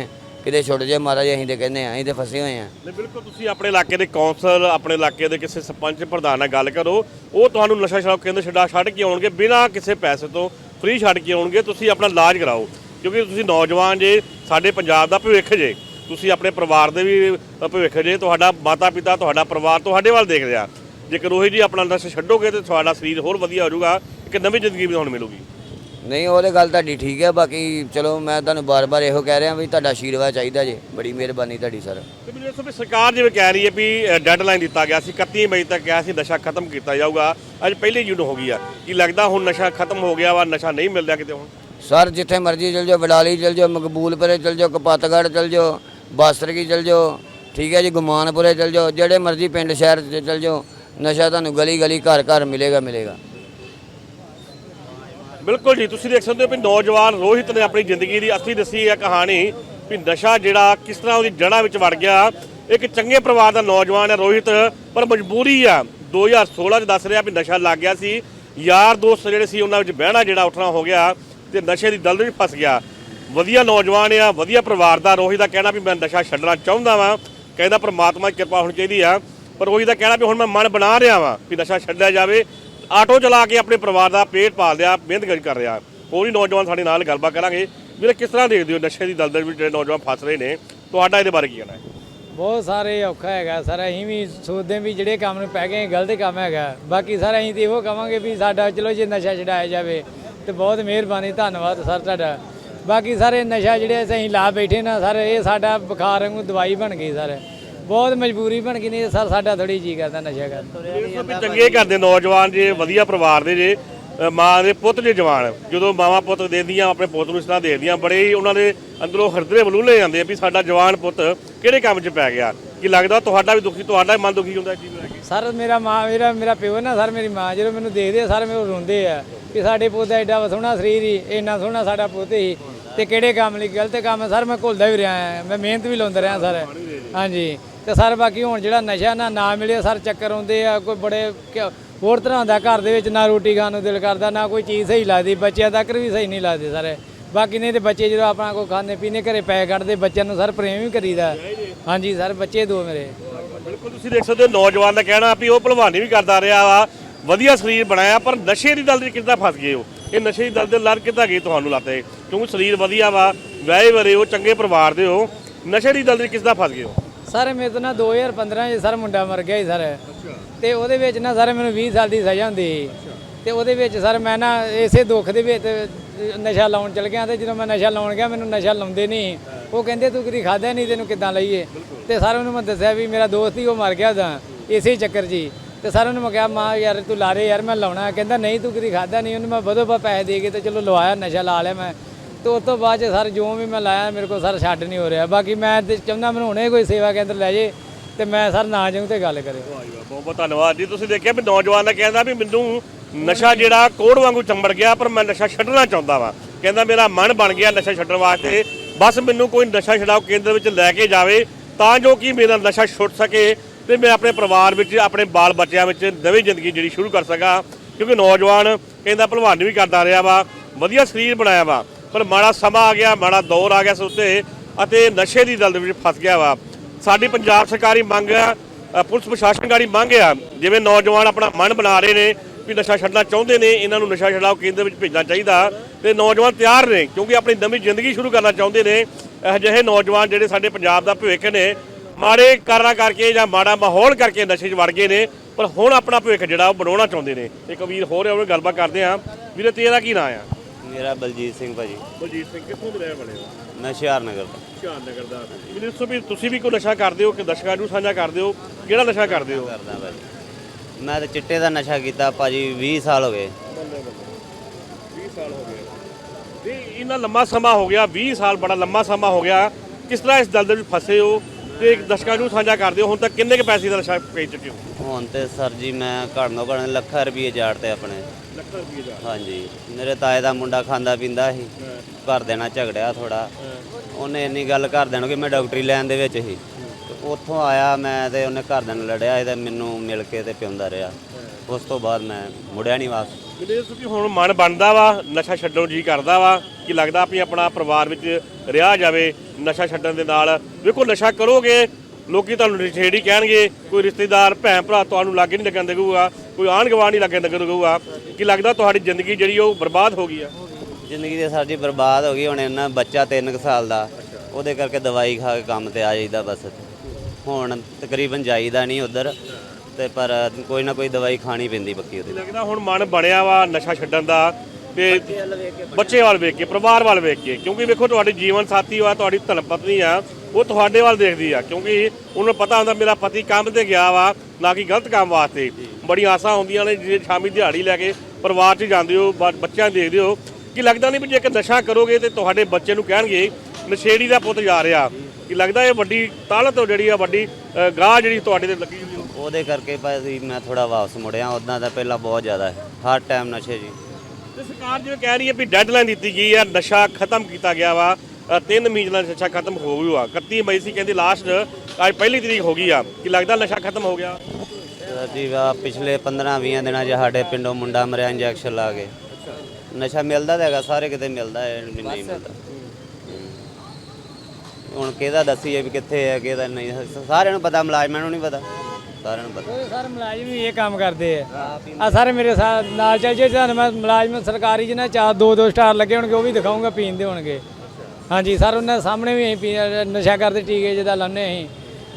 C: ਕਿਤੇ ਛੁੱਟ ਜੇ ਮਹਾਰਾਜ, ਅਸੀਂ ਤੇ ਕਹਿੰਦੇ ਆ ਅਸੀਂ ਤੇ ਫਸੇ ਹੋਏ ਆ
A: ਨਹੀਂ, ਬਿਲਕੁਲ ਤੁਸੀਂ ਆਪਣੇ ਇਲਾਕੇ ਦੇ ਕੌਂਸਲ, ਆਪਣੇ ਇਲਾਕੇ ਦੇ ਕਿਸੇ ਸਰਪੰਚ, ਪ੍ਰਧਾਨ ਨਾਲ ਗੱਲ ਕਰੋ। ਉਹ ਤੁਹਾਨੂੰ ਨਸ਼ਾ ਸ਼ਰਾਬ ਕੇਂਦਰ ਛੱਡਾ, ਛੱਡ ਕੇ ਆਉਣਗੇ, ਬਿਨਾਂ ਕਿਸੇ ਪੈਸੇ ਤੋਂ ਫ੍ਰੀ ਛੱਡ ਕੇ ਆਉਣਗੇ। ਤੁਸੀਂ ਆਪਣਾ ਇਲਾਜ ਕਰਾਓ, ਕਿਉਂਕਿ ਤੁਸੀਂ ਨੌਜਵਾਨ ਜੇ, ਸਾਡੇ ਪੰਜਾਬ ਦਾ ਭਵਿੱਖ ਜੇ, ਤੁਸੀਂ ਆਪਣੇ ਪਰਿਵਾਰ ਦੇ ਵੀ ਭਵਿੱਖ ਜੇ, ਤੁਹਾਡਾ ਮਾਤਾ ਪਿਤਾ ਤੁਹਾਡਾ ਪਰਿਵਾਰ ਤੁਹਾਡੇ ਵੱਲ ਦੇਖ ਰਿਹਾ ਜੇਕਰ ਉਹੀ ਜੀ ਆਪਣਾ ਨਸ਼ਾ ਛੱਡੋਗੇ ਤੇ ਤੁਹਾਡਾ ਸਰੀਰ ਹੋਰ ਵਧੀਆ ਹੋ ਜਾਊਗਾ ਇੱਕ ਨਵੀਂ ਜ਼ਿੰਦਗੀ ਵੀ ਤੁਹਾਨੂੰ ਮਿਲੂਗੀ।
C: ਨਹੀਂ ਉਹ ਤੇ ਗੱਲ ਤੁਹਾਡੀ ਠੀਕ ਹੈ ਬਾਕੀ ਚਲੋ ਮੈਂ ਤੁਹਾਨੂੰ ਬਾਰ-ਬਾਰ ਇਹੋ ਕਹਿ ਰਿਹਾ ਵੀ ਤੁਹਾਡਾ ਆਸ਼ੀਰਵਾਦ ਚਾਹੀਦਾ ਜੇ ਬੜੀ ਮਿਹਰਬਾਨੀ ਤੁਹਾਡੀ ਸਰ।
A: ਤੇ ਮੈਨੂੰ ਦੱਸੋ ਵੀ ਸਰਕਾਰ ਜਿਵੇਂ ਕਹਿ ਰਹੀ ਹੈ ਵੀ ਡੈਡਲਾਈਨ ਦਿੱਤਾ ਗਿਆ ਸੀ 31 ਮਈ ਤੱਕ ਕਿਹਾ ਸੀ ਨਸ਼ਾ ਖਤਮ ਕੀਤਾ ਜਾਊਗਾ ਅੱਜ ਪਹਿਲੀ ਜੂਨ ਹੋ ਗਈ ਆ। ਕੀ ਲੱਗਦਾ ਹੁਣ ਨਸ਼ਾ ਖਤਮ ਹੋ ਗਿਆ ਵਾ ਨਸ਼ਾ ਨਹੀਂ ਮਿਲਦਾ ਕਿਤੇ ਹੁਣ?
C: ਸਰ ਜਿੱਥੇ ਮਰਜ਼ੀ ਚਲ ਜਾਓ ਬਡਾਲੀ ਚਲ ਜਾਓ ਮਕਬੂਲਪੁਰੇ ਚਲ ਜਾਓ ਕਪੱਤਗੜ੍ਹ ਚਲ ਜਾਓ ਬਾਸਰਗੀ ਚਲ ਜਾਓ ਠੀਕ ਹੈ ਜੀ ਗੁਮਾਨਪੁਰੇ ਚਲ ਜਾਓ ਜਿਹੜੇ ਮਰਜ਼ੀ ਪਿੰਡ ਸ਼ਹਿਰ 'ਚ ਚਲ ਜਾਓ ਨਸ਼ਾ ਤੁਹਾਨੂੰ ਗਲੀ ਗਲੀ ਘਰ ਘਰ ਮਿਲੇਗਾ ਮਿਲੇਗਾ।
A: ਬਿਲਕੁਲ ਜੀ, ਤੁਸੀਂ ਦੇਖ ਸਕਦੇ ਹੋ ਵੀ ਨੌਜਵਾਨ ਰੋਹਿਤ ਨੇ ਆਪਣੀ ਜ਼ਿੰਦਗੀ ਦੀ ਅਸਲੀ ਦੱਸੀ ਹੈ ਕਹਾਣੀ ਵੀ ਨਸ਼ਾ ਜਿਹੜਾ ਕਿਸ ਤਰ੍ਹਾਂ ਉਹਦੀ ਜੜ੍ਹਾਂ ਵਿੱਚ ਵੜ ਗਿਆ। ਇੱਕ ਚੰਗੇ ਪਰਿਵਾਰ ਦਾ ਨੌਜਵਾਨ ਹੈ ਰੋਹਿਤ, ਪਰ ਮਜਬੂਰੀ ਆ। 2016 ਚ ਦੱਸ ਰਿਹਾ ਵੀ ਨਸ਼ਾ ਲੱਗ ਗਿਆ ਸੀ। ਯਾਰ ਦੋਸਤ ਜਿਹੜੇ ਸੀ, ਉਹਨਾਂ ਵਿੱਚ ਬਹਿਣਾ ਜਿਹੜਾ ਉੱਠਣਾ ਹੋ ਗਿਆ ਤੇ ਨਸ਼ੇ ਦੀ ਦਲਦਲ ਵਿੱਚ ਫਸ ਗਿਆ। ਵਧੀਆ ਨੌਜਵਾਨ ਆ, ਵਧੀਆ ਪਰਿਵਾਰ ਦਾ। ਰੋਹਿਤ ਦਾ ਕਹਿਣਾ ਵੀ ਮੈਂ ਨਸ਼ਾ ਛੱਡਣਾ ਚਾਹੁੰਦਾ ਵਾਂ। ਕਹਿੰਦਾ, ਪਰਮਾਤਮਾ ਦੀ ਕਿਰਪਾ ਹੋਣੀ ਚਾਹੀਦੀ ਆ। ਪਰ ਉਹੀ ਦਾ ਕਹਿਣਾ ਵੀ ਹੁਣ ਮੈਂ ਮਨ ਬਣਾ ਰਿਹਾ ਵਾਂ ਵੀ ਨਸ਼ਾ ਛੱਡਿਆ ਜਾਵੇ, ਆਟੋ ਚਲਾ ਕੇ ਆਪਣੇ ਪਰਿਵਾਰ ਦਾ ਪੇਟ ਪਾਲ ਲਿਆ ਮਿਹਨਤ ਕਰ ਰਿਹਾ। ਹੋਰ ਵੀ ਨੌਜਵਾਨ ਸਾਡੇ ਨਾਲ ਗੱਲਬਾਤ ਕਰਾਂਗੇ। ਵੀਰੇ, ਕਿਸ ਤਰ੍ਹਾਂ ਦੇਖਦੇ ਹੋ ਨਸ਼ੇ ਦੀ ਦਲਦਲ ਵਿੱਚ ਜਿਹੜੇ ਨੌਜਵਾਨ ਫਸ ਰਹੇ ਨੇ? ਤੁਹਾਡਾ ਇਹਦੇ ਬਾਰੇ ਕੀ ਕਹਿਣਾ ਹੈ?
D: ਬਹੁਤ ਸਾਰੇ ਔਖਾ ਹੈਗਾ ਸਰ, ਅਸੀਂ ਵੀ ਸੋਚਦੇ ਵੀ ਜਿਹੜੇ ਕੰਮ ਨੂੰ ਪੈ ਗਏ, ਗਲਤ ਕੰਮ ਹੈਗਾ। ਬਾਕੀ ਸਰ, ਅਸੀਂ ਤੇ ਇਹੋ ਕਵਾਂਗੇ ਵੀ ਸਾਡਾ ਚਲੋ ਜੇ ਨਸ਼ਾ ਛਡਾਇਆ ਜਾਵੇ, ਤੇ ਬਹੁਤ ਮਿਹਰਬਾਨੀ, ਧੰਨਵਾਦ ਸਰ ਤੁਹਾਡਾ। ਬਾਕੀ ਸਾਰੇ ਨਸ਼ਾ ਜਿਹੜੇ ਅਸੀਂ ਲਾ ਬੈਠੇ ਨਾ ਸਰ, ਇਹ ਸਾਡਾ ਬੁਖਾਰ ਵਾਂਗੂ ਦਵਾਈ ਬਣ ਗਈ ਸਰ। ਬਹੁਤ ਮਜਬੂਰੀ ਬਣ ਗਈ ਨਹੀਂ ਸਰ ਸਾਡਾ ਥੋੜੀ ਜੀ ਕਰਦਾ ਨਸ਼ਾ ਕਰਨ।
A: ਵੀ ਚੰਗੇ ਘਰ ਦੇ ਨੌਜਵਾਨ ਜੇ ਵਧੀਆ ਪਰਿਵਾਰ ਦੇ ਜੇ ਅ, ਮਾਂ ਦੇ ਪੁੱਤ ਜੇ ਜਵਾਨ ਜਦੋਂ ਮਾਵਾਂ ਪੁੱਤ ਦੇਦੀਆਂ ਆਪਣੇ ਪੁੱਤ ਨੂੰ ਇਸ ਤਰ੍ਹਾਂ ਦੇਖਦੀਆਂ ਬੜੇ ਹੀ ਉਹਨਾਂ ਦੇ ਅੰਦਰੋਂ ਹਿਰਦੇ ਬਲੂਲੇ ਜਾਂਦੇ ਆ ਵੀ ਸਾਡਾ ਜਵਾਨ ਪੁੱਤ ਕਿਹੜੇ ਕੰਮ 'ਚ ਪੈ ਗਿਆ? ਕੀ ਲੱਗਦਾ ਤੁਹਾਡਾ ਵੀ ਦੁਖੀ ਤੁਹਾਡਾ ਵੀ ਮਨ ਦੁਖੀ ਹੁੰਦਾ ਲੈ ਕੇ?
D: ਸਰ ਮੇਰਾ ਮਾਂ ਮੇਰਾ ਮੇਰਾ ਪਿਓ ਨਾ ਸਰ ਮੇਰੀ ਮਾਂ ਜਦੋਂ ਮੈਨੂੰ ਦੇਖਦੇ ਆ ਸਰ ਮੈਨੂੰ ਰੋਂਦੇ ਆ ਕਿ ਸਾਡੇ ਪੁੱਤ ਦਾ ਐਡਾ ਸੋਹਣਾ ਸਰੀਰ ਹੀ ਇੰਨਾ ਸੋਹਣਾ ਸਾਡਾ ਪੁੱਤ ਹੀ ਤੇ ਕਿਹੜੇ ਕੰਮ ਲਈ ਗਲਤ ਕੰਮ ਸਰ ਮੈਂ ਘੁਲਦਾ ਵੀ ਰਿਹਾ ਹਾਂ ਮੈਂ ਮਿਹਨਤ ਵੀ ਲਾਉਂਦਾ ਰਿਹਾ ਸਰ। ਹਾਂਜੀ। ਤੇ ਸਰ ਬਾਕੀ ਹੁਣ ਜਿਹੜਾ ਨਸ਼ਾ ਨਾ ਨਾ ਮਿਲੇ ਸਰ ਚੱਕਰ ਆਉਂਦੇ ਆ, ਕੋਈ ਬੜੇ ਹੋਰ ਤਰ੍ਹਾਂ ਦਾ ਘਰ ਦੇ ਵਿੱਚ ਨਾ ਰੋਟੀ ਖਾਣ ਨੂੰ ਦਿਲ ਕਰਦਾ, ਨਾ ਕੋਈ ਚੀਜ਼ ਸਹੀ ਲੱਗਦੀ, ਬੱਚਿਆਂ ਤੱਕ ਵੀ ਸਹੀ ਨਹੀਂ ਲੱਗਦੇ ਸਰ। ਬਾਕੀ ਨਹੀਂ ਤੇ ਬੱਚੇ ਜਦੋਂ ਆਪਣਾ ਕੋਈ ਖਾਣੇ ਪੀਣੇ ਘਰੇ ਪੈ ਕੱਢਦੇ, ਬੱਚਿਆਂ ਨੂੰ ਸਰ ਪ੍ਰੇਮ ਵੀ ਕਰੀਦਾ। ਹਾਂਜੀ ਸਰ, ਬੱਚੇ ਦੋ ਮੇਰੇ।
A: ਬਿਲਕੁਲ, ਤੁਸੀਂ ਦੇਖ ਸਕਦੇ ਹੋ, ਨੌਜਵਾਨ ਦਾ ਕਹਿਣਾ ਵੀ ਉਹ ਭਲਵਾਨੀ ਵੀ ਕਰਦਾ ਰਿਹਾ ਵਾ। ਵਧੀਆ ਸਰੀਰ ਬਣਾਇਆ, ਪਰ ਨਸ਼ੇ ਦੀ ਦਲ ਦੇ ਕਿੱਦਾਂ ਫਸ ਗਏ ਹੋ ਇਹ ਨਸ਼ੇ ਦੀ ਦਲ ਦੇ ਲੜ ਕਿੱਦਾਂ ਗਏ ਤੁਹਾਨੂੰ ਲੱਗਦਾ ਕਿਉਂਕਿ ਸਰੀਰ ਵਧੀਆ ਵਾ ਵਿਆਹੇ ਵਰੇ ਹੋ, ਚੰਗੇ ਪਰਿਵਾਰ ਦੇ ਹੋ। ਨਸ਼ੇ ਦੀ ਦਲ ਦੇ ਕਿੱਦਾਂ ਫਸ ਗਏ ਹੋ
D: ਸਰ, ਮੇਰੇ ਤੋਂ ਨਾ 2015 ਚ ਸਰ ਮੁੰਡਾ ਮਰ ਗਿਆ ਸੀ ਸਰ। ਤੇ ਉਹਦੇ ਵਿੱਚ ਨਾ ਸਰ ਮੈਨੂੰ 20 ਸਾਲ ਦੀ ਸਜ਼ਾ ਹੁੰਦੀ ਸੀ। ਤੇ ਉਹਦੇ ਵਿੱਚ ਸਰ ਮੈਂ ਨਾ ਇਸੇ ਦੁੱਖ ਦੇ ਵਿੱਚ ਨਸ਼ਾ ਲਾਉਣ ਚਲ ਗਿਆ ਤੇ ਜਦੋਂ ਮੈਂ ਨਸ਼ਾ ਲਾਉਣ ਗਿਆ, ਮੈਨੂੰ ਨਸ਼ਾ ਲਾਉਂਦੇ ਨਹੀਂ। ਉਹ ਕਹਿੰਦੇ, ਤੂੰ ਕਦੀ ਖਾਦਾ ਨਹੀਂ, ਤੈਨੂੰ ਕਿੱਦਾਂ ਲਈਏ? ਤੇ ਸਰ ਉਹਨੂੰ ਮੈਂ ਦੱਸਿਆ ਵੀ ਮੇਰਾ ਦੋਸਤ ਹੀ ਉਹ ਮਰ ਗਿਆ ਤਾਂ ਇਸੇ ਚੱਕਰ 'ਚ ਹੀ। ਤੇ ਸਰ ਉਹਨੂੰ ਮੈਂ ਕਿਹਾ, ਮਾਂ ਯਾਰ, ਤੂੰ ਲਾਰੇ ਯਾਰ, ਮੈਂ ਲਾਉਣਾ। ਕਹਿੰਦਾ, ਨਹੀਂ, ਤੂੰ ਕਦੀ ਖਾਦਾ ਨਹੀਂ। ਉਹਨੂੰ ਮੈਂ ਵਧੋ ਬਾ ਪੈਸੇ ਦੇ ਕੇ ਤੇ ਚਲੋ ਲਵਾਇਆ, ਨਸ਼ਾ ਲਾ ਲਿਆ ਮੈਂ। ਤੇ ਉਸ ਤੋਂ ਬਾਅਦ 'ਚ ਸਰ ਜੋ ਵੀ ਮੈਂ ਲਾਇਆ, ਮੇਰੇ ਕੋਲ ਸਰ ਛੱਡ ਨਹੀਂ ਹੋ ਰਿਹਾ। ਬਾਕੀ ਮੈਂ ਤੇ ਚਾਹੁੰਦਾ ਮੈਨੂੰ ਹੁਣੇ ਕੋਈ ਸੇਵਾ ਕੇਂਦਰ ਲੈ ਜੇ ਤੇ ਮੈਂ ਸਰ ਨਾ ਜਾਊਂ ਤੇ ਗੱਲ ਕਰੇ।
A: ਬਹੁਤ ਬਹੁਤ ਧੰਨਵਾਦ ਜੀ। ਤੁਸੀਂ ਦੇਖਿਆ ਵੀ ਨੌਜਵਾਨ ਦਾ ਕਹਿੰਦਾ ਵੀ ਮੈਨੂੰ ਨਸ਼ਾ ਜਿਹੜਾ ਕੋੜ ਵਾਂਗੂ ਚੰਬੜ ਗਿਆ, ਪਰ ਮੈਂ ਨਸ਼ਾ ਛੱਡਣਾ ਚਾਹੁੰਦਾ ਵਾਂ। ਕਹਿੰਦਾ ਮੇਰਾ ਮਨ ਬਣ ਗਿਆ ਨਸ਼ਾ ਛੱਡਣ ਵਾਸਤੇ। ਬਸ ਮੈਨੂੰ ਕੋਈ ਨਸ਼ਾ ਛਡਾਓ ਕੇਂਦਰ ਵਿੱਚ ਲੈ ਕੇ ਜਾਵੇ, ਤਾਂ ਜੋ ਕਿ ਮੇਰਾ ਨਸ਼ਾ ਛੁੱਟ ਸਕੇ ਤੇ ਮੈਂ ਆਪਣੇ ਪਰਿਵਾਰ ਵਿੱਚ, ਆਪਣੇ ਬਾਲ ਬੱਚਿਆਂ ਵਿੱਚ ਨਵੀਂ ਜ਼ਿੰਦਗੀ ਜਿਹੜੀ ਸ਼ੁਰੂ ਕਰ ਸਕਾਂ। ਕਿਉਂਕਿ ਨੌਜਵਾਨ ਕਹਿੰਦਾ ਭਲਵਾਨ ਵੀ ਕਰਦਾ ਰਿਹਾ ਵਾ, ਵਧੀਆ ਸਰੀਰ ਬਣਾਇਆ ਵਾ। ਪਰ ਮਾੜਾ ਸਮਾਂ ਆ ਗਿਆ, ਮਾੜਾ ਦੌਰ ਆ ਗਿਆ ਉਸ ਅਤੇ ਨਸ਼ੇ ਦੀ ਦਲ ਦੇ ਵਿੱਚ ਫਸ ਗਿਆ ਵਾ। ਸਾਡੀ ਪੰਜਾਬ ਸਰਕਾਰੀ ਮੰਗ ਆ ਪੁਲਿਸ ਪ੍ਰਸ਼ਾਸਨ ਗਾੜੀ ਮੰਗ ਆ, ਜਿਵੇਂ ਨੌਜਵਾਨ ਆਪਣਾ ਮਨ ਬਣਾ ਰਹੇ ਨੇ ਵੀ ਨਸ਼ਾ ਛੱਡਣਾ ਚਾਹੁੰਦੇ ਨੇ, ਇਹਨਾਂ ਨੂੰ ਨਸ਼ਾ ਛਡਾਓ ਕੇਂਦਰ ਵਿੱਚ ਭੇਜਣਾ ਚਾਹੀਦਾ। ਤੇ ਨੌਜਵਾਨ ਤਿਆਰ ਨੇ, ਕਿਉਂਕਿ ਆਪਣੀ ਨਵੀਂ ਜ਼ਿੰਦਗੀ ਸ਼ੁਰੂ ਕਰਨਾ ਚਾਹੁੰਦੇ ਨੇ। ਅਜਿਹੇ ਨੌਜਵਾਨ ਜਿਹੜੇ ਸਾਡੇ ਪੰਜਾਬ ਦਾ ਭਵਿੱਖ ਨੇ, ਮਾੜੇ ਕਾਰਨਾਂ ਕਰਕੇ ਜਾਂ ਮਾੜਾ ਮਾਹੌਲ ਕਰਕੇ ਨਸ਼ੇ 'ਚ ਵੜ ਗਏ ਨੇ, ਪਰ ਹੁਣ ਆਪਣਾ ਭਵਿੱਖ ਜਿਹੜਾ ਉਹ ਬਣਾਉਣਾ ਚਾਹੁੰਦੇ ਨੇ। ਇੱਕ ਵੀਰ ਹੋਰ ਹੈ ਉਹਨੇ ਗੱਲਬਾਤ ਕਰਦੇ ਆ ਵੀਰੇ, ਤੇਰਾ ਕੀ ਨਾਂ ਆ?
E: ਮੇਰਾ ਬਲਜੀਤ ਸਿੰਘ ਭਾਜੀ।
A: ਬਲਜੀਤ ਸਿੰਘ ਕਿੱਥੋਂ ਦੇ ਰਹਿਣ ਵਾਲੇ ਹੋ?
E: ਮੈਂ ਹੁਸ਼ਿਆਰ ਨਗਰ ਦਾ
A: ਸ਼ਾਨ ਨਗਰ ਦਾ। ਮੈਨੂੰ ਦੱਸੋ ਵੀ ਤੁਸੀਂ ਵੀ ਕੋਈ ਨਸ਼ਾ ਕਰਦੇ ਹੋ ਕਿ ਦਰਸ਼ਕਾਂ ਨੂੰ ਸਾਂਝਾ ਕਰਦੇ ਹੋ? ਕਿਹੜਾ ਨਸ਼ਾ ਕਰਦੇ ਹੋ?
E: ਕਰਦਾ ਭਾਜੀ। ਮੈਂ ਤਾਂ ਚਿੱਟੇ ਦਾ ਨਸ਼ਾ ਕੀਤਾ ਭਾਜੀ 20 ਸਾਲ ਹੋ ਗਏ।
A: 20 ਸਾਲ ਹੋ ਗਏ। ਵੀ ਇੰਨਾ ਲੰਮਾ ਸਮਾਂ ਹੋ ਗਿਆ 20 ਸਾਲ ਬੜਾ ਲੰਮਾ ਸਮਾਂ ਹੋ ਗਿਆ। ਕਿਸ ਤਰ੍ਹਾਂ ਇਸ ਦਲ ਦੇ ਵਿੱਚ ਫਸੇ ਹੋ? ਤੇ ਦਰਸ਼ਕਾਂ ਨੂੰ ਸਾਂਝਾ ਕਰਦੇ ਹੋ ਹੁਣ ਤੱਕ ਕਿੰਨੇ ਕੁ ਪੈਸੇ ਦਾ ਨਸ਼ਾ ਵੇਚ ਚੁੱਕੇ ਹੋ?
E: ਹੁਣ ਤੇ ਸਰ ਜੀ ਮੈਂ ਘੜ ਨੋ ਘੜ ਲੱਖਾਂ ਰੁਪਏ ਜਾੜਤੇ ਆਪਣੇ।
A: ਲੱਖਾਂ ਰੁਪਏ ਦਾ
E: ਹਾਂਜੀ। ਮੇਰੇ ਤਾਏ ਦਾ ਮੁੰਡਾ ਖਾਂਦਾ ਪੀਂਦਾ ਸੀ। ਘਰ ਦੇ ਨਾਲ ਝਗੜਿਆ ਥੋੜਾ ਉਹਨੇ ਇੰਨੀ ਗੱਲ ਘਰ ਦੇ ਨੂੰ ਕਿ ਮੈਂ ਡਾਕਟਰੀ ਲਾਈਨ ਦੇ ਵਿੱਚ ਸੀ। ਤੇ ਉੱਥੋਂ ਆਇਆ ਮੈਂ ਤੇ ਉਹਨੇ ਘਰ ਦੇ ਨਾਲ ਲੜਿਆ ਇਹ ਤੇ ਮੈਨੂੰ ਮਿਲ ਕੇ ਤੇ ਪਿਉਂਦਾ ਰਿਹਾ। ਉਸ ਤੋਂ ਬਾਅਦ ਮੈਂ ਮੁੜਿਆ ਨਹੀਂ ਵਾਪਸ।
A: ਜਿਹੜੇ ਤੁਸੀਂ ਹੁਣ ਮਨ ਬਣਦਾ ਵਾ ਨਸ਼ਾ ਛੱਡਣ ਨੂੰ ਜੀ ਕਰਦਾ ਵਾ ਕਿ ਲੱਗਦਾ ਵੀ ਆਪਣਾ ਪਰਿਵਾਰ ਵਿੱਚ ਰਿਹਾ ਜਾਵੇ। ਨਸ਼ਾ ਛੱਡਣ ਦੇ ਨਾਲ। ਵੇਖੋ ਨਸ਼ਾ ਕਰੋਗੇ ਲੋਕੀ ਤੁਹਾਨੂੰ ਨਸ਼ੇੜੀ ਕਹਿਣਗੇ ਕੋਈ ਰਿਸ਼ਤੇਦਾਰ ਭੈਣ ਭਰਾ ਤੁਹਾਨੂੰ ਲਾਗੇ ਨਹੀਂ ਲੱਗਣ ਦੇਊਗਾ ਕੋਈ ਆਂਢ ਗੁਆਂਢ ਨਹੀਂ ਲੱਗਣ ਦੇਊਗਾ। ਕਿ ਲੱਗਦਾ ਤੁਹਾਡੀ ਜ਼ਿੰਦਗੀ ਜਿਹੜੀ ਉਹ ਬਰਬਾਦ ਹੋ ਗਈ ਆ?
E: ਜ਼ਿੰਦਗੀ ਦੇ ਸਾਡੀ ਬਰਬਾਦ ਹੋ ਗਈ ਹੁਣ ਇਹਨਾਂ ਬੱਚਾ 3 ਸਾਲ ਦਾ ਉਹਦੇ ਕਰਕੇ ਦਵਾਈ ਖਾ ਕੇ ਕੰਮ ਤੇ ਆ ਜਾਈਦਾ ਬਸ। ਹੁਣ ਤਕਰੀਬਨ ਜਾਈਦਾ ਨਹੀਂ ਉਧਰ ਤੇ ਪਰ ਕੋਈ ਨਾ ਕੋਈ ਦਵਾਈ ਖਾਣੀ ਪੈਂਦੀ ਬੱਕੀ ਉਹਦੀ
A: ਲੱਗਦਾ ਹੁਣ ਮਨ ਬਣਿਆ ਵਾ ਨਸ਼ਾ ਛੱਡਣ ਦਾ? ਤੇ ਬੱਚੇ ਵੱਲ ਵੇਖ ਕੇ, ਪਰਿਵਾਰ ਵੱਲ ਵੇਖ ਕੇ, ਕਿਉਂਕਿ ਵੇਖੋ ਤੁਹਾਡੇ ਜੀਵਨ ਸਾਥੀ ਆ, ਤੁਹਾਡੀ ਧਨ ਪਤਨੀ ਆ, ਉਹ ਤੁਹਾਡੇ ਵੱਲ ਦੇਖਦੀ ਆ, ਕਿਉਂਕਿ ਉਹਨੂੰ ਪਤਾ ਹੁੰਦਾ ਮੇਰਾ ਪਤੀ ਕੰਮ ਤੇ ਗਿਆ ਵਾ, ਨਾ ਕਿ ਗਲਤ ਕੰਮ ਵਾਸਤੇ। ਬੜੀਆਂ ਆਸਾਂ ਹੁੰਦੀਆਂ ਨੇ, ਜੇ ਸ਼ਾਮੀ ਦਿਹਾੜੀ ਲੈ ਕੇ ਪਰਿਵਾਰ 'ਚ ਜਾਂਦੇ ਹੋ, ਬ- ਬੱਚਿਆਂ ਨੂੰ ਦੇਖਦੇ ਹੋ, ਕਿ ਲੱਗਦਾ ਨਹੀਂ ਵੀ ਜੇ ਇੱਕ ਨਸ਼ਾ ਕਰੋਗੇ ਤੇ ਤੁਹਾਡੇ ਬੱਚੇ ਨੂੰ ਕਹਿਣਗੇ, ਨਸ਼ੇੜੀ ਦਾ ਪੁੱਤ ਜਾ ਰਿਹਾ। ਕਿ ਲੱਗਦਾ ਇਹ ਵੱਡੀ ਤਾਲਤ ਜਿਹੜੀ ਆ, ਵੱਡੀ ਗਾਹ ਜਿਹੜੀ ਤੁਹਾਡੇ ਤੇ ਲੱਗੀ
E: ਉਹਦੇ ਕਰਕੇ ਭਾਜੀ ਮੈਂ ਥੋੜਾ ਵਾਪਸ ਮੁੜਿਆ ਉਦਾਂ ਦਾ ਪਹਿਲਾਂ ਬਹੁਤ ਜ਼ਿਆਦਾ ਹੈ ਹਰ ਟਾਈਮ ਨਸ਼ੇ ਜੀ।
A: ਤੇ ਸਰਕਾਰ ਜਿਵੇਂ ਕਹਿ ਰਹੀ ਹੈ ਵੀ ਡੈਡਲਾਈਨ ਦਿੱਤੀ ਗਈ ਹੈ ਨਸ਼ਾ ਖਤਮ ਕੀਤਾ ਗਿਆ ਵਾ ਅ, ਤਿੰਨ ਮਹੀਨੇ ਦਾ ਨਸ਼ਾ ਖਤਮ ਹੋ ਗਿਆ। 31 ਮਈ ਸੀ ਕਹਿੰਦੀ ਲਾਸਟ ਅੱਜ ਪਹਿਲੀ ਤਰੀਕ ਹੋ ਗਈ ਆ। ਕਿ ਲੱਗਦਾ ਨਸ਼ਾ ਖਤਮ ਹੋ ਗਿਆ?
E: ਜੀ ਵਾ ਪਿਛਲੇ 15 20 ਦਿਨਾਂ 'ਚ ਸਾਡੇ ਪਿੰਡੋਂ ਮੁੰਡਾ ਮਰਿਆ ਇੰਜੈਕਸ਼ਨ ਲਾ ਕੇ। ਨਸ਼ਾ ਮਿਲਦਾ ਤਾਂ ਹੈਗਾ ਸਾਰੇ ਕਿਤੇ ਮਿਲਦਾ ਹੈ ਨਹੀਂ ਮਿਲਦਾ। ਹੁਣ ਕਿਹਦਾ ਦੱਸੀਏ ਵੀ ਕਿੱਥੇ ਹੈ ਕਿਹਦਾ ਨਹੀਂ ਸਾਰਿਆਂ ਨੂੰ ਪਤਾ ਮੁਲਾਜ਼ਮਾਂ ਨੂੰ ਨਹੀਂ ਪਤਾ। ਸਾਰਿਆਂ ਨੂੰ ਪਤਾ।
D: ਉਹ ਸਰ ਮੁਲਾਜ਼ਮ ਵੀ ਇਹ ਕੰਮ ਕਰਦੇ ਆ। ਆ ਸਾਰੇ ਮੇਰੇ ਸਾਥ ਨਾਲ ਚੱਲ ਜੇ ਤੁਹਾਨੂੰ ਮੈਂ ਮੁਲਾਜ਼ਮ ਸਰਕਾਰੀ ਜਿਹਨਾਂ ਚਾਰ ਦੋ ਦੋ ਸਟਾਰ ਲੱਗੇ ਹੋਣਗੇ, ਉਹ ਵੀ ਦਿਖਾਉਂਗਾ ਪੀਂਦੇ ਹੋਣਗੇ। ਹਾਂਜੀ ਸਰ, ਉਹਨਾਂ ਦੇ ਸਾਹਮਣੇ ਵੀ ਅਸੀਂ ਪੀ- ਨਸ਼ਾ ਕਰਦੇ, ਟੀਕੇ ਜਿਹਦਾ ਲਾਉਂਦੇ ਅਸੀਂ।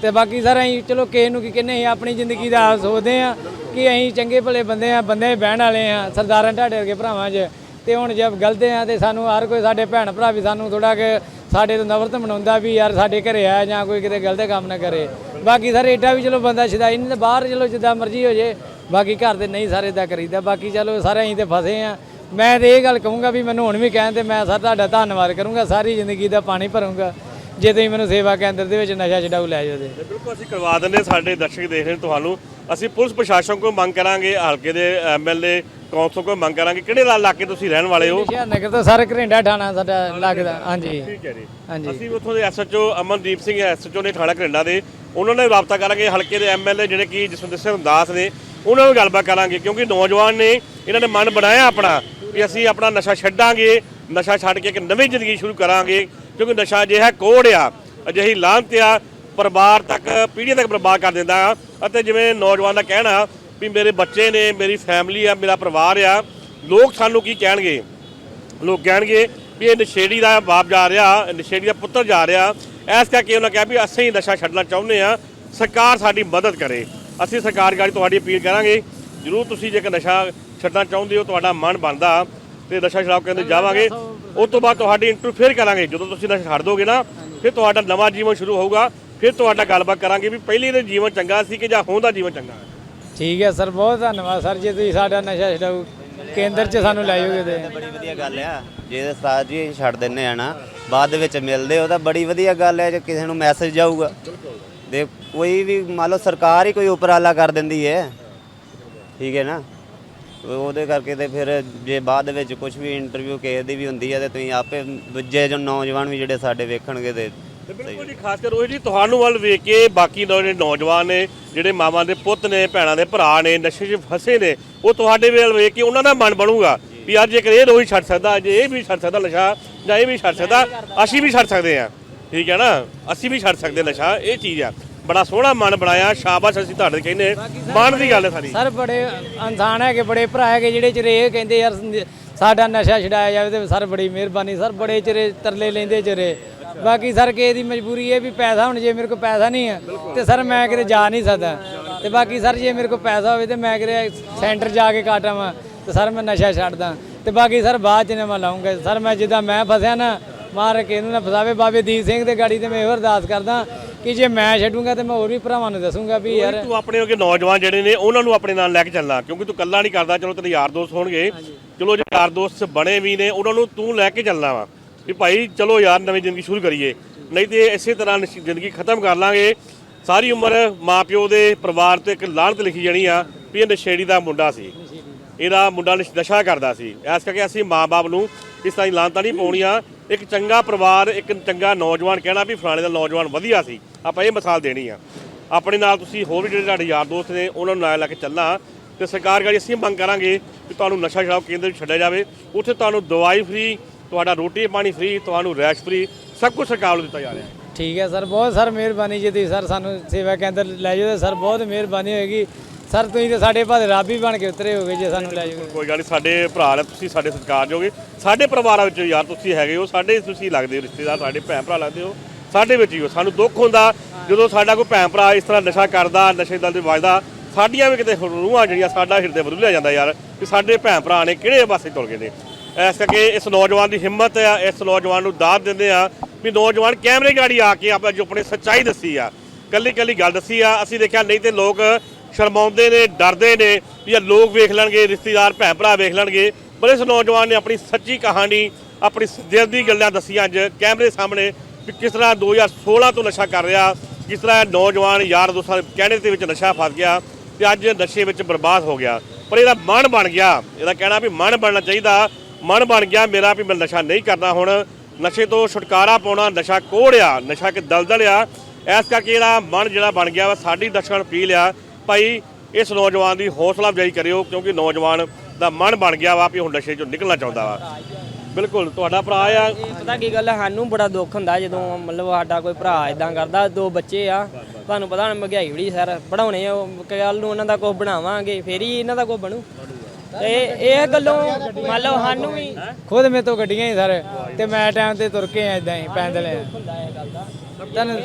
D: ਤੇ ਬਾਕੀ ਸਰ ਅਸੀਂ ਚਲੋ ਕਿਸੇ ਨੂੰ ਕੀ ਕਹਿੰਦੇ ਅਸੀਂ ਆਪਣੀ ਜ਼ਿੰਦਗੀ ਦਾ ਹਾਲ ਸੋਚਦੇ ਆ ਕਿ ਅਸੀਂ ਚੰਗੇ ਭਲੇ ਬੰਦੇ ਆ ਬੰਦੇ ਬਹਿਣ ਵਾਲੇ ਆ ਸਰਦਾਰਾਂ ਢਾਡੇ ਵਰਗੇ ਭਰਾਵਾਂ 'ਚ। ਤੇ ਹੁਣ ਜਦ ਗਲਤ ਆ ਤੇ ਸਾਨੂੰ ਹਰ ਕੋਈ ਸਾਡੇ ਭੈਣ ਭਰਾ ਵੀ ਸਾਨੂੰ ਥੋੜਾ ਕਿ ਸਾਡੇ ਤੋਂ ਨਫ਼ਰਤ ਮਨਾਉਂਦਾ ਵੀ ਯਾਰ ਸਾਡੇ ਘਰੇ ਆ ਜਾਂ ਕੋਈ ਕਿਤੇ ਗਲਤ ਕੰਮ ਨਾ ਕਰੇ। ਬਾਕੀ ਸਰ ਏਡਾ ਵੀ ਚਲੋ ਬੰਦਾ ਸ਼ਦਾਈ ਨਹੀਂ ਤੇ ਬਾਹਰ ਚਲੋ ਜਿੱਦਾਂ ਮਰਜ਼ੀ ਹੋ ਜੇ। ਬਾਕੀ ਘਰ ਦੇ ਨਹੀਂ ਸਾਰੇ ਇਦਾਂ ਕਰੀਦਾ। ਬਾਕੀ ਚਲੋ ਸਾਰੇ ਅਸੀਂ ਤੇ ਫਸੇ ਆ ਮੈਂ ਤੇ ਇਹ ਗੱਲ ਕਹੂੰਗਾ ਵੀ ਮੈਨੂੰ ਹੁਣ ਵੀ ਕਹਿਣ ਤੇ ਮੈਂ ਸਰ ਤੁਹਾਡਾ ਧੰਨਵਾਦ ਕਰੂੰਗਾ। ਸਾਰੀ ਜ਼ਿੰਦਗੀ ਦਾ ਪਾਣੀ ਭਰੂੰਗਾ। ਜੇ ਤੁਸੀਂ ਮੈਨੂੰ ਸੇਵਾ ਕੇਂਦਰ ਦੇ ਵਿੱਚ ਨਸ਼ਾ ਛਡਾਊ ਲੈ ਜਾਓ ਤੇ।
A: ਬਿਲਕੁਲ ਅਸੀਂ ਕਰਵਾ ਦਿੰਦੇ ਸਾਡੇ ਦਰਸ਼ਕ ਦੇਖ ਰਹੇ ਨੇ ਤੁਹਾਨੂੰ। ਅਸੀਂ ਪੁਲਿਸ ਪ੍ਰਸ਼ਾਸਨ ਕੋਲ ਮੰਗ ਕਰਾਂਗੇ ਹਲਕੇ ਦੇ ਐਮਐਲਏ ਕੌਂਸਲ ਕੋਲ ਮੰਗ ਕਰਾਂਗੇ। ਕਿਹੜੇ ਇਲਾਕੇ ਤੁਸੀਂ ਰਹਿਣ ਵਾਲੇ ਹੋ?
D: ਸ਼ਹਿਰ ਨਗਰ ਤੋਂ ਸਰ ਘਰਿੰਡਾ ਠਾਣਾ ਸਾਡਾ ਲੱਗਦਾ। ਹਾਂਜੀ।
A: ਠੀਕ ਹੈ ਜੀ।
D: ਹਾਂਜੀ।
A: ਅਸੀਂ ਉੱਥੋਂ ਦੇ ਐਸਐਚਓ ਅਮਨਦੀਪ ਸਿੰਘ ਐਸਐਚਓ ਨੇ ਥਾਣਾ ਘਰਿੰਡਾ ਦੇ। ਉਹਨਾਂ ਨਾਲ ਰਾਬਤਾ ਕਰਾਂਗੇ, ਹਲਕੇ ਦੇ ਐਮਐਲਏ ਜਿਹੜੇ ਕਿ ਜਸਵਿੰਦਰ ਸਿੰਘ ਦਾਸ ਨੇ, ਉਹਨਾਂ ਨਾਲ ਗੱਲਬਾਤ ਕਰਾਂਗੇ ਕਿਉਂਕਿ ਨੌਜਵਾਨ ਨੇ ਇਹਨਾਂ ਨੇ ਮਨ ਬਣਾਇਆ ਆਪਣਾ ਕਿ ਅਸੀਂ ਆਪਣਾ ਨਸ਼ਾ ਛੱਡਾਂਗੇ, ਨਸ਼ਾ ਛੱਡ ਕੇ ਇੱਕ ਨਵੀਂ ਜ਼ਿੰਦਗੀ ਸ਼ੁਰੂ ਕਰਾਂਗੇ ਕਿਉਂਕਿ ਨਸ਼ਾ ਅਜਿਹਾ ਕੋੜ ਆ, ਅਜਿਹੀ ਲਾਂਤ ਆ, ਪਰਿਵਾਰ ਤੱਕ, ਪੀੜ੍ਹੀਆਂ ਤੱਕ ਬਰਬਾਦ ਕਰ ਦਿੰਦਾ ਆ। ਅਤੇ ਜਿਵੇਂ ਨੌਜਵਾਨ ਦਾ ਕਹਿਣਾ ਵੀ ਮੇਰੇ ਬੱਚੇ ਨੇ, ਮੇਰੀ ਫੈਮਿਲੀ ਆ, ਮੇਰਾ ਪਰਿਵਾਰ ਆ, ਲੋਕ ਸਾਨੂੰ ਕੀ ਕਹਿਣਗੇ? ਲੋਕ ਕਹਿਣਗੇ ਵੀ ਇਹ ਨਸ਼ੇੜੀ ਦਾ ਬਾਪ ਜਾ ਰਿਹਾ, ਨਸ਼ੇੜੀ ਦਾ ਪੁੱਤਰ ਜਾ ਰਿਹਾ ਐਸ ਕਰਕੇ ਉਹਨਾਂ ਕਿਹਾ ਵੀ ਅਸੀਂ ਨਸ਼ਾ ਛੱਡਣਾ ਚਾਹੁੰਦੇ ਆ ਸਰਕਾਰ ਸਾਡੀ ਮਦਦ ਕਰੇ। ਅਸੀਂ ਸਰਕਾਰ ਗਾੜੀ ਤੁਹਾਡੀ ਅਪੀਲ ਕਰਾਂਗੇ ਜਰੂਰ ਤੁਸੀਂ ਜੇਕਰ ਨਸ਼ਾ ਛੱਡਣਾ ਚਾਹੁੰਦੇ ਹੋ ਤੁਹਾਡਾ ਮਨ ਬਣਦਾ ਤੇ ਨਸ਼ਾ ਛਡਾਓ ਕਹਿੰਦੇ ਜਾਵਾਂਗੇ ਉਸ ਤੋਂ ਬਾਅਦ ਤੁਹਾਡੀ ਇੰਟਰਵਿਊ ਫੇਰ ਕਰਾਂਗੇ। ਜਦੋਂ ਤੁਸੀਂ ਨਸ਼ਾ ਛੱਡ ਦੋਗੇ ਨਾ ਫਿਰ ਤੁਹਾਡਾ ਨਵਾਂ ਜੀਵਨ ਸ਼ੁਰੂ ਹੋਊਗਾ ਫਿਰ ਤੁਹਾਡਾ ਗੱਲਬਾਤ ਕਰਾਂਗੇ ਵੀ ਪਹਿਲੀ ਦੇ ਜੀਵਨ ਚੰਗਾ ਸੀ ਕਿ ਜਾਂ ਹੁਣ ਦਾ ਜੀਵਨ ਚੰਗਾ ਹੈ।
D: ਠੀਕ ਹੈ ਸਰ ਬਹੁਤ ਧੰਨਵਾਦ ਸਰ ਜੇ ਤੁਸੀਂ ਸਾਡਾ ਨਸ਼ਾ ਛਡਾਊ ਕੇਂਦਰ 'ਚ ਸਾਨੂੰ ਲੈ ਜਾਓਗੇ ਤੇ।
E: ਬੜੀ ਵਧੀਆ ਗੱਲ ਆ। ਜੇ ਸਾਜ ਜੀ ਛੱਡ ਦਿੰਨੇ ਆ ਨਾ ਬਾਅਦ ਦੇ ਵਿੱਚ ਮਿਲਦੇ ਹੋ ਤਾਂ ਬੜੀ ਵਧੀਆ ਗੱਲ ਹੈ ਜੇ ਕਿਸੇ ਨੂੰ ਮੈਸੇਜ ਜਾਊਗਾ। ਦੇ ਕੋਈ ਵੀ ਮੰਨ ਲਓ ਸਰਕਾਰ ਹੀ ਕੋਈ ਉਪਰਾਲਾ ਕਰ ਦਿੰਦੀ ਹੈ। ਠੀਕ ਹੈ ਨਾ? ਉਹਦੇ ਕਰਕੇ ਤੇ ਫਿਰ ਜੇ ਬਾਅਦ ਵਿੱਚ ਕੁਝ ਵੀ ਇੰਟਰਵਿਊ ਕਿਸੇ ਦੀ ਵੀ ਹੁੰਦੀ ਹੈ ਤੇ ਤੁਸੀਂ ਆਪੇ ਦੂਜੇ ਜੋ ਨੌਜਵਾਨ ਵੀ ਜਿਹੜੇ ਸਾਡੇ ਵੇਖਣਗੇ ਤੇ
A: ਤੇ ਬਿਲਕੁਲ ਜੀ ਖਾਸ ਕਰ ਰੋਹਿਤ ਜੀ ਤੁਹਾਨੂੰ ਵੱਲ ਵੇਖ ਕੇ ਬਾਕੀ ਜਿਹੜੇ ਨੌਜਵਾਨ ਨੇ ਜਿਹੜੇ ਮਾਵਾਂ ਦੇ ਪੁੱਤ ਨੇ ਭੈਣਾਂ ਦੇ ਭਰਾ ਨੇ ਨਸ਼ੇ 'ਚ ਫਸੇ ਨੇ ਉਹ ਤੁਹਾਡੇ ਵੱਲ ਵੇਖ ਕੇ ਉਹਨਾਂ ਦਾ ਮਨ ਬਣੂਗਾ ਵੀ ਅੱਜ ਜੇਕਰ ਇਹ ਰੋਹਿਤ ਛੱਡ ਸਕਦਾ, ਅੱਜ ਇਹ ਵੀ ਛੱਡ ਸਕਦਾ ਨਸ਼ਾ, ਜਾਂ ਇਹ ਵੀ ਛੱਡ ਸਕਦਾ, ਅਸੀਂ ਵੀ ਛੱਡ ਸਕਦੇ ਆ ਠੀਕ ਹੈ ਨਾ? ਅਸੀਂ ਵੀ ਛੱਡ ਸਕਦੇ ਨਸ਼ਾ, ਇਹ ਚੀਜ਼ ਆ। ਬੜਾ ਸੋਹਣਾ ਮਨ ਬਣਾਇਆ, ਸ਼ਾਬਾਸ਼ ਅਸੀਂ ਤੁਹਾਡੇ ਕਹਿੰਦੇ ਮਨ ਦੀ ਗੱਲ ਹੈ ਸਾਰੀ।
D: ਸਰ, ਬੜੇ ਇਨਸਾਨ ਹੈਗੇ, ਬੜੇ ਭਰਾ ਹੈਗੇ, ਜਿਹੜੇ ਚਿਰੇ ਇਹ ਕਹਿੰਦੇ ਯਾਰ, ਸਾਡਾ ਨਸ਼ਾ ਛਡਾਇਆ ਜਾਵੇ ਤੇ ਸਰ ਬੜੀ ਮਿਹਰਬਾਨੀ, ਸਰ, ਬੜੇ ਚਿਰੇ ਤਰਲੇ ਲੈਂਦੇ ਚਿਰੇ ਬਾਕੀ ਸਰ, ਕਿਸੇ ਦੀ ਮਜਬੂਰੀ ਹੈ ਵੀ ਪੈਸਾ ਹੁਣ ਜੇ ਮੇਰੇ ਕੋਲ ਪੈਸਾ ਨਹੀਂ ਹੈ, ਤੇ ਸਰ ਮੈਂ ਕਿਤੇ ਜਾ ਨਹੀਂ ਸਕਦਾ। ਤੇ ਬਾਕੀ ਸਰ ਜੇ ਮੇਰੇ ਕੋਲ ਪੈਸਾ ਹੋਵੇ ਤੇ ਮੈਂ ਕਿਤੇ ਸੈਂਟਰ ਜਾ ਕੇ ਕਾਟਾਵਾਂ ਤੇ ਸਰ ਮੈਂ ਨਸ਼ਾ ਛੱਡਦਾ ਤੇ ਬਾਕੀ ਸਰ ਬਾਅਦ ਚ ਨੇ ਮੈਂ ਲਾਉਂਗਾ। ਸਰ ਮੈਂ ਜਿੱਦਾਂ ਮੈਂ ਫਸਿਆ ਨਾ ਮਾਰ ਕੇ ਇਹਨੂੰ ਨਾ ਫਸਾਵੇ। ਬਾਬੇ ਦੀਪ ਸਿੰਘ ਦੇ ਗਾੜੀ ਤੇ ਮੈਂ ਇਹੋ ਅਰਦਾਸ ਕਰਦਾ ਕਿ ਜੇ ਮੈਂ ਛੱਡੂੰਗਾ ਤੇ ਮੈਂ ਹੋਰ ਵੀ ਭਰਾਵਾਂ ਨੂੰ ਦੱਸੂੰਗਾ ਵੀ ਯਾਰ
A: ਤੂੰ ਆਪਣੇ ਵਰਗੇ ਨੌਜਵਾਨ ਜਿਹੜੇ ਨੇ ਉਹਨਾਂ ਨੂੰ ਆਪਣੇ ਨਾਲ ਲੈ ਕੇ ਚੱਲਣਾ ਕਿਉਂਕਿ ਤੂੰ ਇਕੱਲਾ ਨਹੀਂ ਕਰਦਾ। ਚਲੋ ਤੇਰੇ ਯਾਰ ਦੋਸਤ ਹੋਣਗੇ। ਚਲੋ ਜੇ ਯਾਰ ਦੋਸਤ ਬਣੇ ਵੀ ਨੇ ਉਹਨਾਂ ਨੂੰ ਤੂੰ ਲੈ ਕੇ ਚੱਲਣਾ ਵਾ। ਵੀ ਭਾਈ ਚਲੋ ਯਾਰ ਨਵੀਂ ਜ਼ਿੰਦਗੀ ਸ਼ੁਰੂ ਕਰੀਏ। ਨਹੀਂ ਤੇ ਇਸੇ ਤਰ੍ਹਾਂ ਜ਼ਿੰਦਗੀ ਖਤਮ ਕਰ ਲਾਂਗੇ। ਸਾਰੀ ਉਮਰ ਮਾਪਿਓ ਦੇ ਪਰਿਵਾਰ ਤੇ ਇੱਕ ਲਾਹਨਤ ਲਿਖੀ ਜਾਣੀ ਆ ਵੀ ਇਹ ਨਸ਼ੇੜੀ ਦਾ ਮੁੰਡਾ ਸੀ। ਇਹਦਾ ਮੁੰਡਾ ਨਸ਼- ਨਸ਼ਾ ਕਰਦਾ ਸੀ। ਇਸ ਕਰਕੇ ਅਸੀਂ ਮਾਪੇ ਨੂੰ ਇਸ ਤਰ੍ਹਾਂ ਦੀ ਲਾਂਤਾਂ ਨਹੀਂ ਪਾਉਣੀਆਂ। ਇੱਕ ਚੰਗਾ ਪਰਿਵਾਰ, ਇੱਕ ਚੰਗਾ ਨੌਜਵਾਨ ਕਹਿਣਾ ਵੀ ਫਲਾਣੇ ਦਾ ਨੌਜਵਾਨ ਵਧੀਆ ਸੀ। ਆਪਾਂ ਇਹ ਮਿਸਾਲ ਦੇਣੀ ਆ। ਆਪਣੇ ਨਾਲ ਤੁਸੀਂ ਹੋਰ ਵੀ ਜਿਹੜੇ ਤੁਹਾਡੇ ਯਾਰ ਦੋਸਤ ਨੇ, ਉਹਨਾਂ ਨੂੰ ਨਾਲ ਲੈ ਕੇ ਚੱਲਣਾ। ਤੇ ਸਰਕਾਰ ਗਾੜੀ ਅਸੀਂ ਮੰਗ ਕਰਾਂਗੇ ਕਿ ਤੁਹਾਨੂੰ ਨਸ਼ਾ ਛਡਾਓ ਕੇਂਦਰ ਵਿੱਚ ਛੱਡਿਆ ਜਾਵੇ। ਉੱਥੇ ਤੁਹਾਨੂੰ ਦਵਾਈ ਫ੍ਰੀ ਤੁਹਾਡਾ ਰੋਟੀ ਪਾਣੀ ਫ੍ਰੀ ਤੁਹਾਨੂੰ ਰੈਸ਼ ਫ੍ਰੀ ਸਭ ਕੁਝ ਸਰਕਾਰ ਨੂੰ ਦਿੱਤਾ ਜਾ ਰਿਹਾ। ਹੈ
D: ਠੀਕ ਹੈ ਸਰ, ਬਹੁਤ ਸਰ ਮਿਹਰਬਾਨੀ ਜੀ ਤੁਸੀਂ ਸਰ ਸਾਨੂੰ ਸੇਵਾ ਕੇਂਦਰ ਲੈ ਜਾਓ ਤੇ ਸਰ ਬਹੁਤ ਮਿਹਰਬਾਨੀ ਹੋਏਗੀ। ਸਰ ਤੁਸੀਂ ਤਾਂ ਸਾਡੇ ਭਾਦੇ ਰੱਬ ਹੀ ਬਣ ਕੇ ਉਤਰੇ ਹੋਗੇ ਜੇ ਸਾਨੂੰ ਲੈ ਜਾਓਗੇ।
A: ਕੋਈ ਗੱਲ ਨਹੀਂ, ਸਾਡੇ ਭਰਾ ਨੇ ਤੁਸੀਂ ਸਾਡੇ ਸਤਿਕਾਰ ਜੋਗੇ ਸਾਡੇ ਪਰਿਵਾਰਾਂ ਵਿੱਚੋਂ ਯਾਰ ਤੁਸੀਂ ਹੈਗੇ ਹੋ, ਸਾਡੇ ਤੁਸੀਂ ਲੱਗਦੇ ਹੋ ਰਿਸ਼ਤੇਦਾਰ, ਸਾਡੇ ਭੈਣ ਭਰਾ ਲੱਗਦੇ ਹੋ, ਸਾਡੇ ਵਿੱਚ ਹੀ ਹੋ। ਸਾਨੂੰ ਦੁੱਖ ਹੁੰਦਾ ਜਦੋਂ ਸਾਡਾ ਕੋਈ ਭੈਣ ਭਰਾ ਇਸ ਤਰ੍ਹਾਂ ਨਸ਼ਾ ਕਰਦਾ, ਨਸ਼ੇ ਦਲ ਦੇ ਵੱਜਦਾ, ਸਾਡੀਆਂ ਵੀ ਕਿਤੇ ਰੂਹਾਂ ਜਿਹੜੀਆਂ ਸਾਡਾ ਹਿਰਦੇ ਬਦਲਿਆ ਜਾਂਦਾ ਯਾਰ, ਕਿ ਸਾਡੇ ਭੈਣ ਭਰਾ ਨੇ ਕਿਹੜੇ ਪਾਸੇ ਤੁਰ ਗਏ ਨੇ। ਇਸ ਕਰਕੇ ਇਸ ਨੌਜਵਾਨ ਦੀ ਹਿੰਮਤ ਆ, ਇਸ ਨੌਜਵਾਨ ਨੂੰ ਦਾਤ ਦਿੰਦੇ ਆ ਵੀ ਨੌਜਵਾਨ ਕੈਮਰੇ ਗਾੜੀ ਆ ਕੇ ਆਪਾਂ ਜੋ ਆਪਣੇ ਸੱਚਾਈ ਦੱਸੀ ਆ। ਕੱਲੀ ਕੱਲੀ ਗੱਲ ਦੱਸੀ ਆ। ਅਸੀਂ ਦੇਖਿਆ ਨਹੀਂ ਤੇ ਲੋਕ ਸ਼ਰਮਾਉਂਦੇ ਨੇ, ਡਰਦੇ ਨੇ ਵੀ ਇਹ ਲੋਕ ਵੇਖ ਲੈਣਗੇ, ਰਿਸ਼ਤੇਦਾਰ ਭੈਣ ਭਰਾ ਵੇਖ ਲੈਣਗੇ। ਪਰ ਇਸ ਨੌਜਵਾਨ ਨੇ ਆਪਣੀ ਸੱਚੀ ਕਹਾਣੀ, ਆਪਣੀ ਦਿਲ ਦੀ ਗੱਲਾਂ ਦੱਸੀਆਂ ਅੱਜ ਕੈਮਰੇ ਸਾਹਮਣੇ ਵੀ ਕਿਸ ਤਰ੍ਹਾਂ 2016 ਤੋਂ ਨਸ਼ਾ ਕਰ ਰਿਹਾ ਕਿਸ ਤਰ੍ਹਾਂ ਇਹ ਨੌਜਵਾਨ ਯਾਰ ਦੋਸਤਾਂ ਦੇ ਕਹਿਣੇ ਦੇ ਵਿੱਚ ਨਸ਼ਾ ਫਸ ਗਿਆ ਤੇ ਅੱਜ ਨਸ਼ੇ ਵਿੱਚ ਬਰਬਾਦ ਹੋ ਗਿਆ। ਪਰ ਇਹਦਾ ਮਨ ਬਣ ਗਿਆ। ਇਹਦਾ ਕਹਿਣਾ ਵੀ ਮਨ ਬਣਨਾ ਚਾਹੀਦਾ। ਮਨ ਬਣ ਗਿਆ ਮੇਰਾ ਵੀ ਮੈਂ ਨਸ਼ਾ ਨਹੀਂ ਕਰਨਾ ਹੁਣ। ਨਸ਼ੇ ਤੋਂ ਛੁਟਕਾਰਾ ਪਾਉਣਾ, ਨਸ਼ਾ ਕੋੜਿਆ ਨਸ਼ਾ ਕਿ ਦਲਦਲ ਆ, ਇਸ ਕਰਕੇ ਇਹਦਾ ਮਨ ਜਿਹੜਾ ਬਣ ਗਿਆ ਵਾ, ਸਾਡੀ ਦਰਸ਼ਕਾਂ ਨੂੰ ਅਪੀਲ ਆ, ਭਾਈ ਇਸ ਨੌਜਵਾਨ ਦੀ ਹੌਸਲਾ ਅਫਜ਼ਾਈ ਕਰਿਓ, ਕਿਉਂਕਿ ਨੌਜਵਾਨ ਦਾ ਮਨ ਬਣ ਗਿਆ ਵਾ ਵੀ ਹੁਣ ਨਸ਼ੇ ਚੋਂ ਨਿਕਲਣਾ ਚਾਹੁੰਦਾ ਵਾ। ਬਿਲਕੁਲ, ਤੁਹਾਡਾ ਭਰਾ ਆ।
F: ਪਤਾ ਕੀ ਗੱਲ ਹੈ ਸਾਨੂੰ ਬੜਾ ਦੁੱਖ ਹੁੰਦਾ ਜਦੋਂ ਮਤਲਬ ਸਾਡਾ ਕੋਈ ਭਰਾ ਇਦਾਂ ਕਰਦਾ, ਦੋ ਬੱਚੇ ਆ, ਤੁਹਾਨੂੰ ਪਤਾ ਹੁਣ ਮਹਿੰਗਾਈ ਬੜੀ ਸਰ ਪੜਾਉਣੇ ਆ ਕੱਲ ਨੂੰ ਉਹਨਾਂ ਦਾ ਕੁਝ ਬਣਾਵਾਂਗੇ, ਫੇਰ ਹੀ ਇਹਨਾਂ ਦਾ ਕੁਝ ਬਣੂ। ਤੇ ਇਹ ਗੱਲੋਂ ਮੰਨ ਲਓ ਸਾਨੂੰ ਵੀ
D: ਖੁਦ ਮੇਰੇ ਤੋਂ ਗੱਡੀਆਂ ਹੀ ਸਰ ਤੇ ਮੈਂ ਟਾਈਮ ਤੇ ਤੁਰ ਕੇ ਆ ਇਦਾਂ ਹੀ ਪੈਦਲ ਆ ਤਨ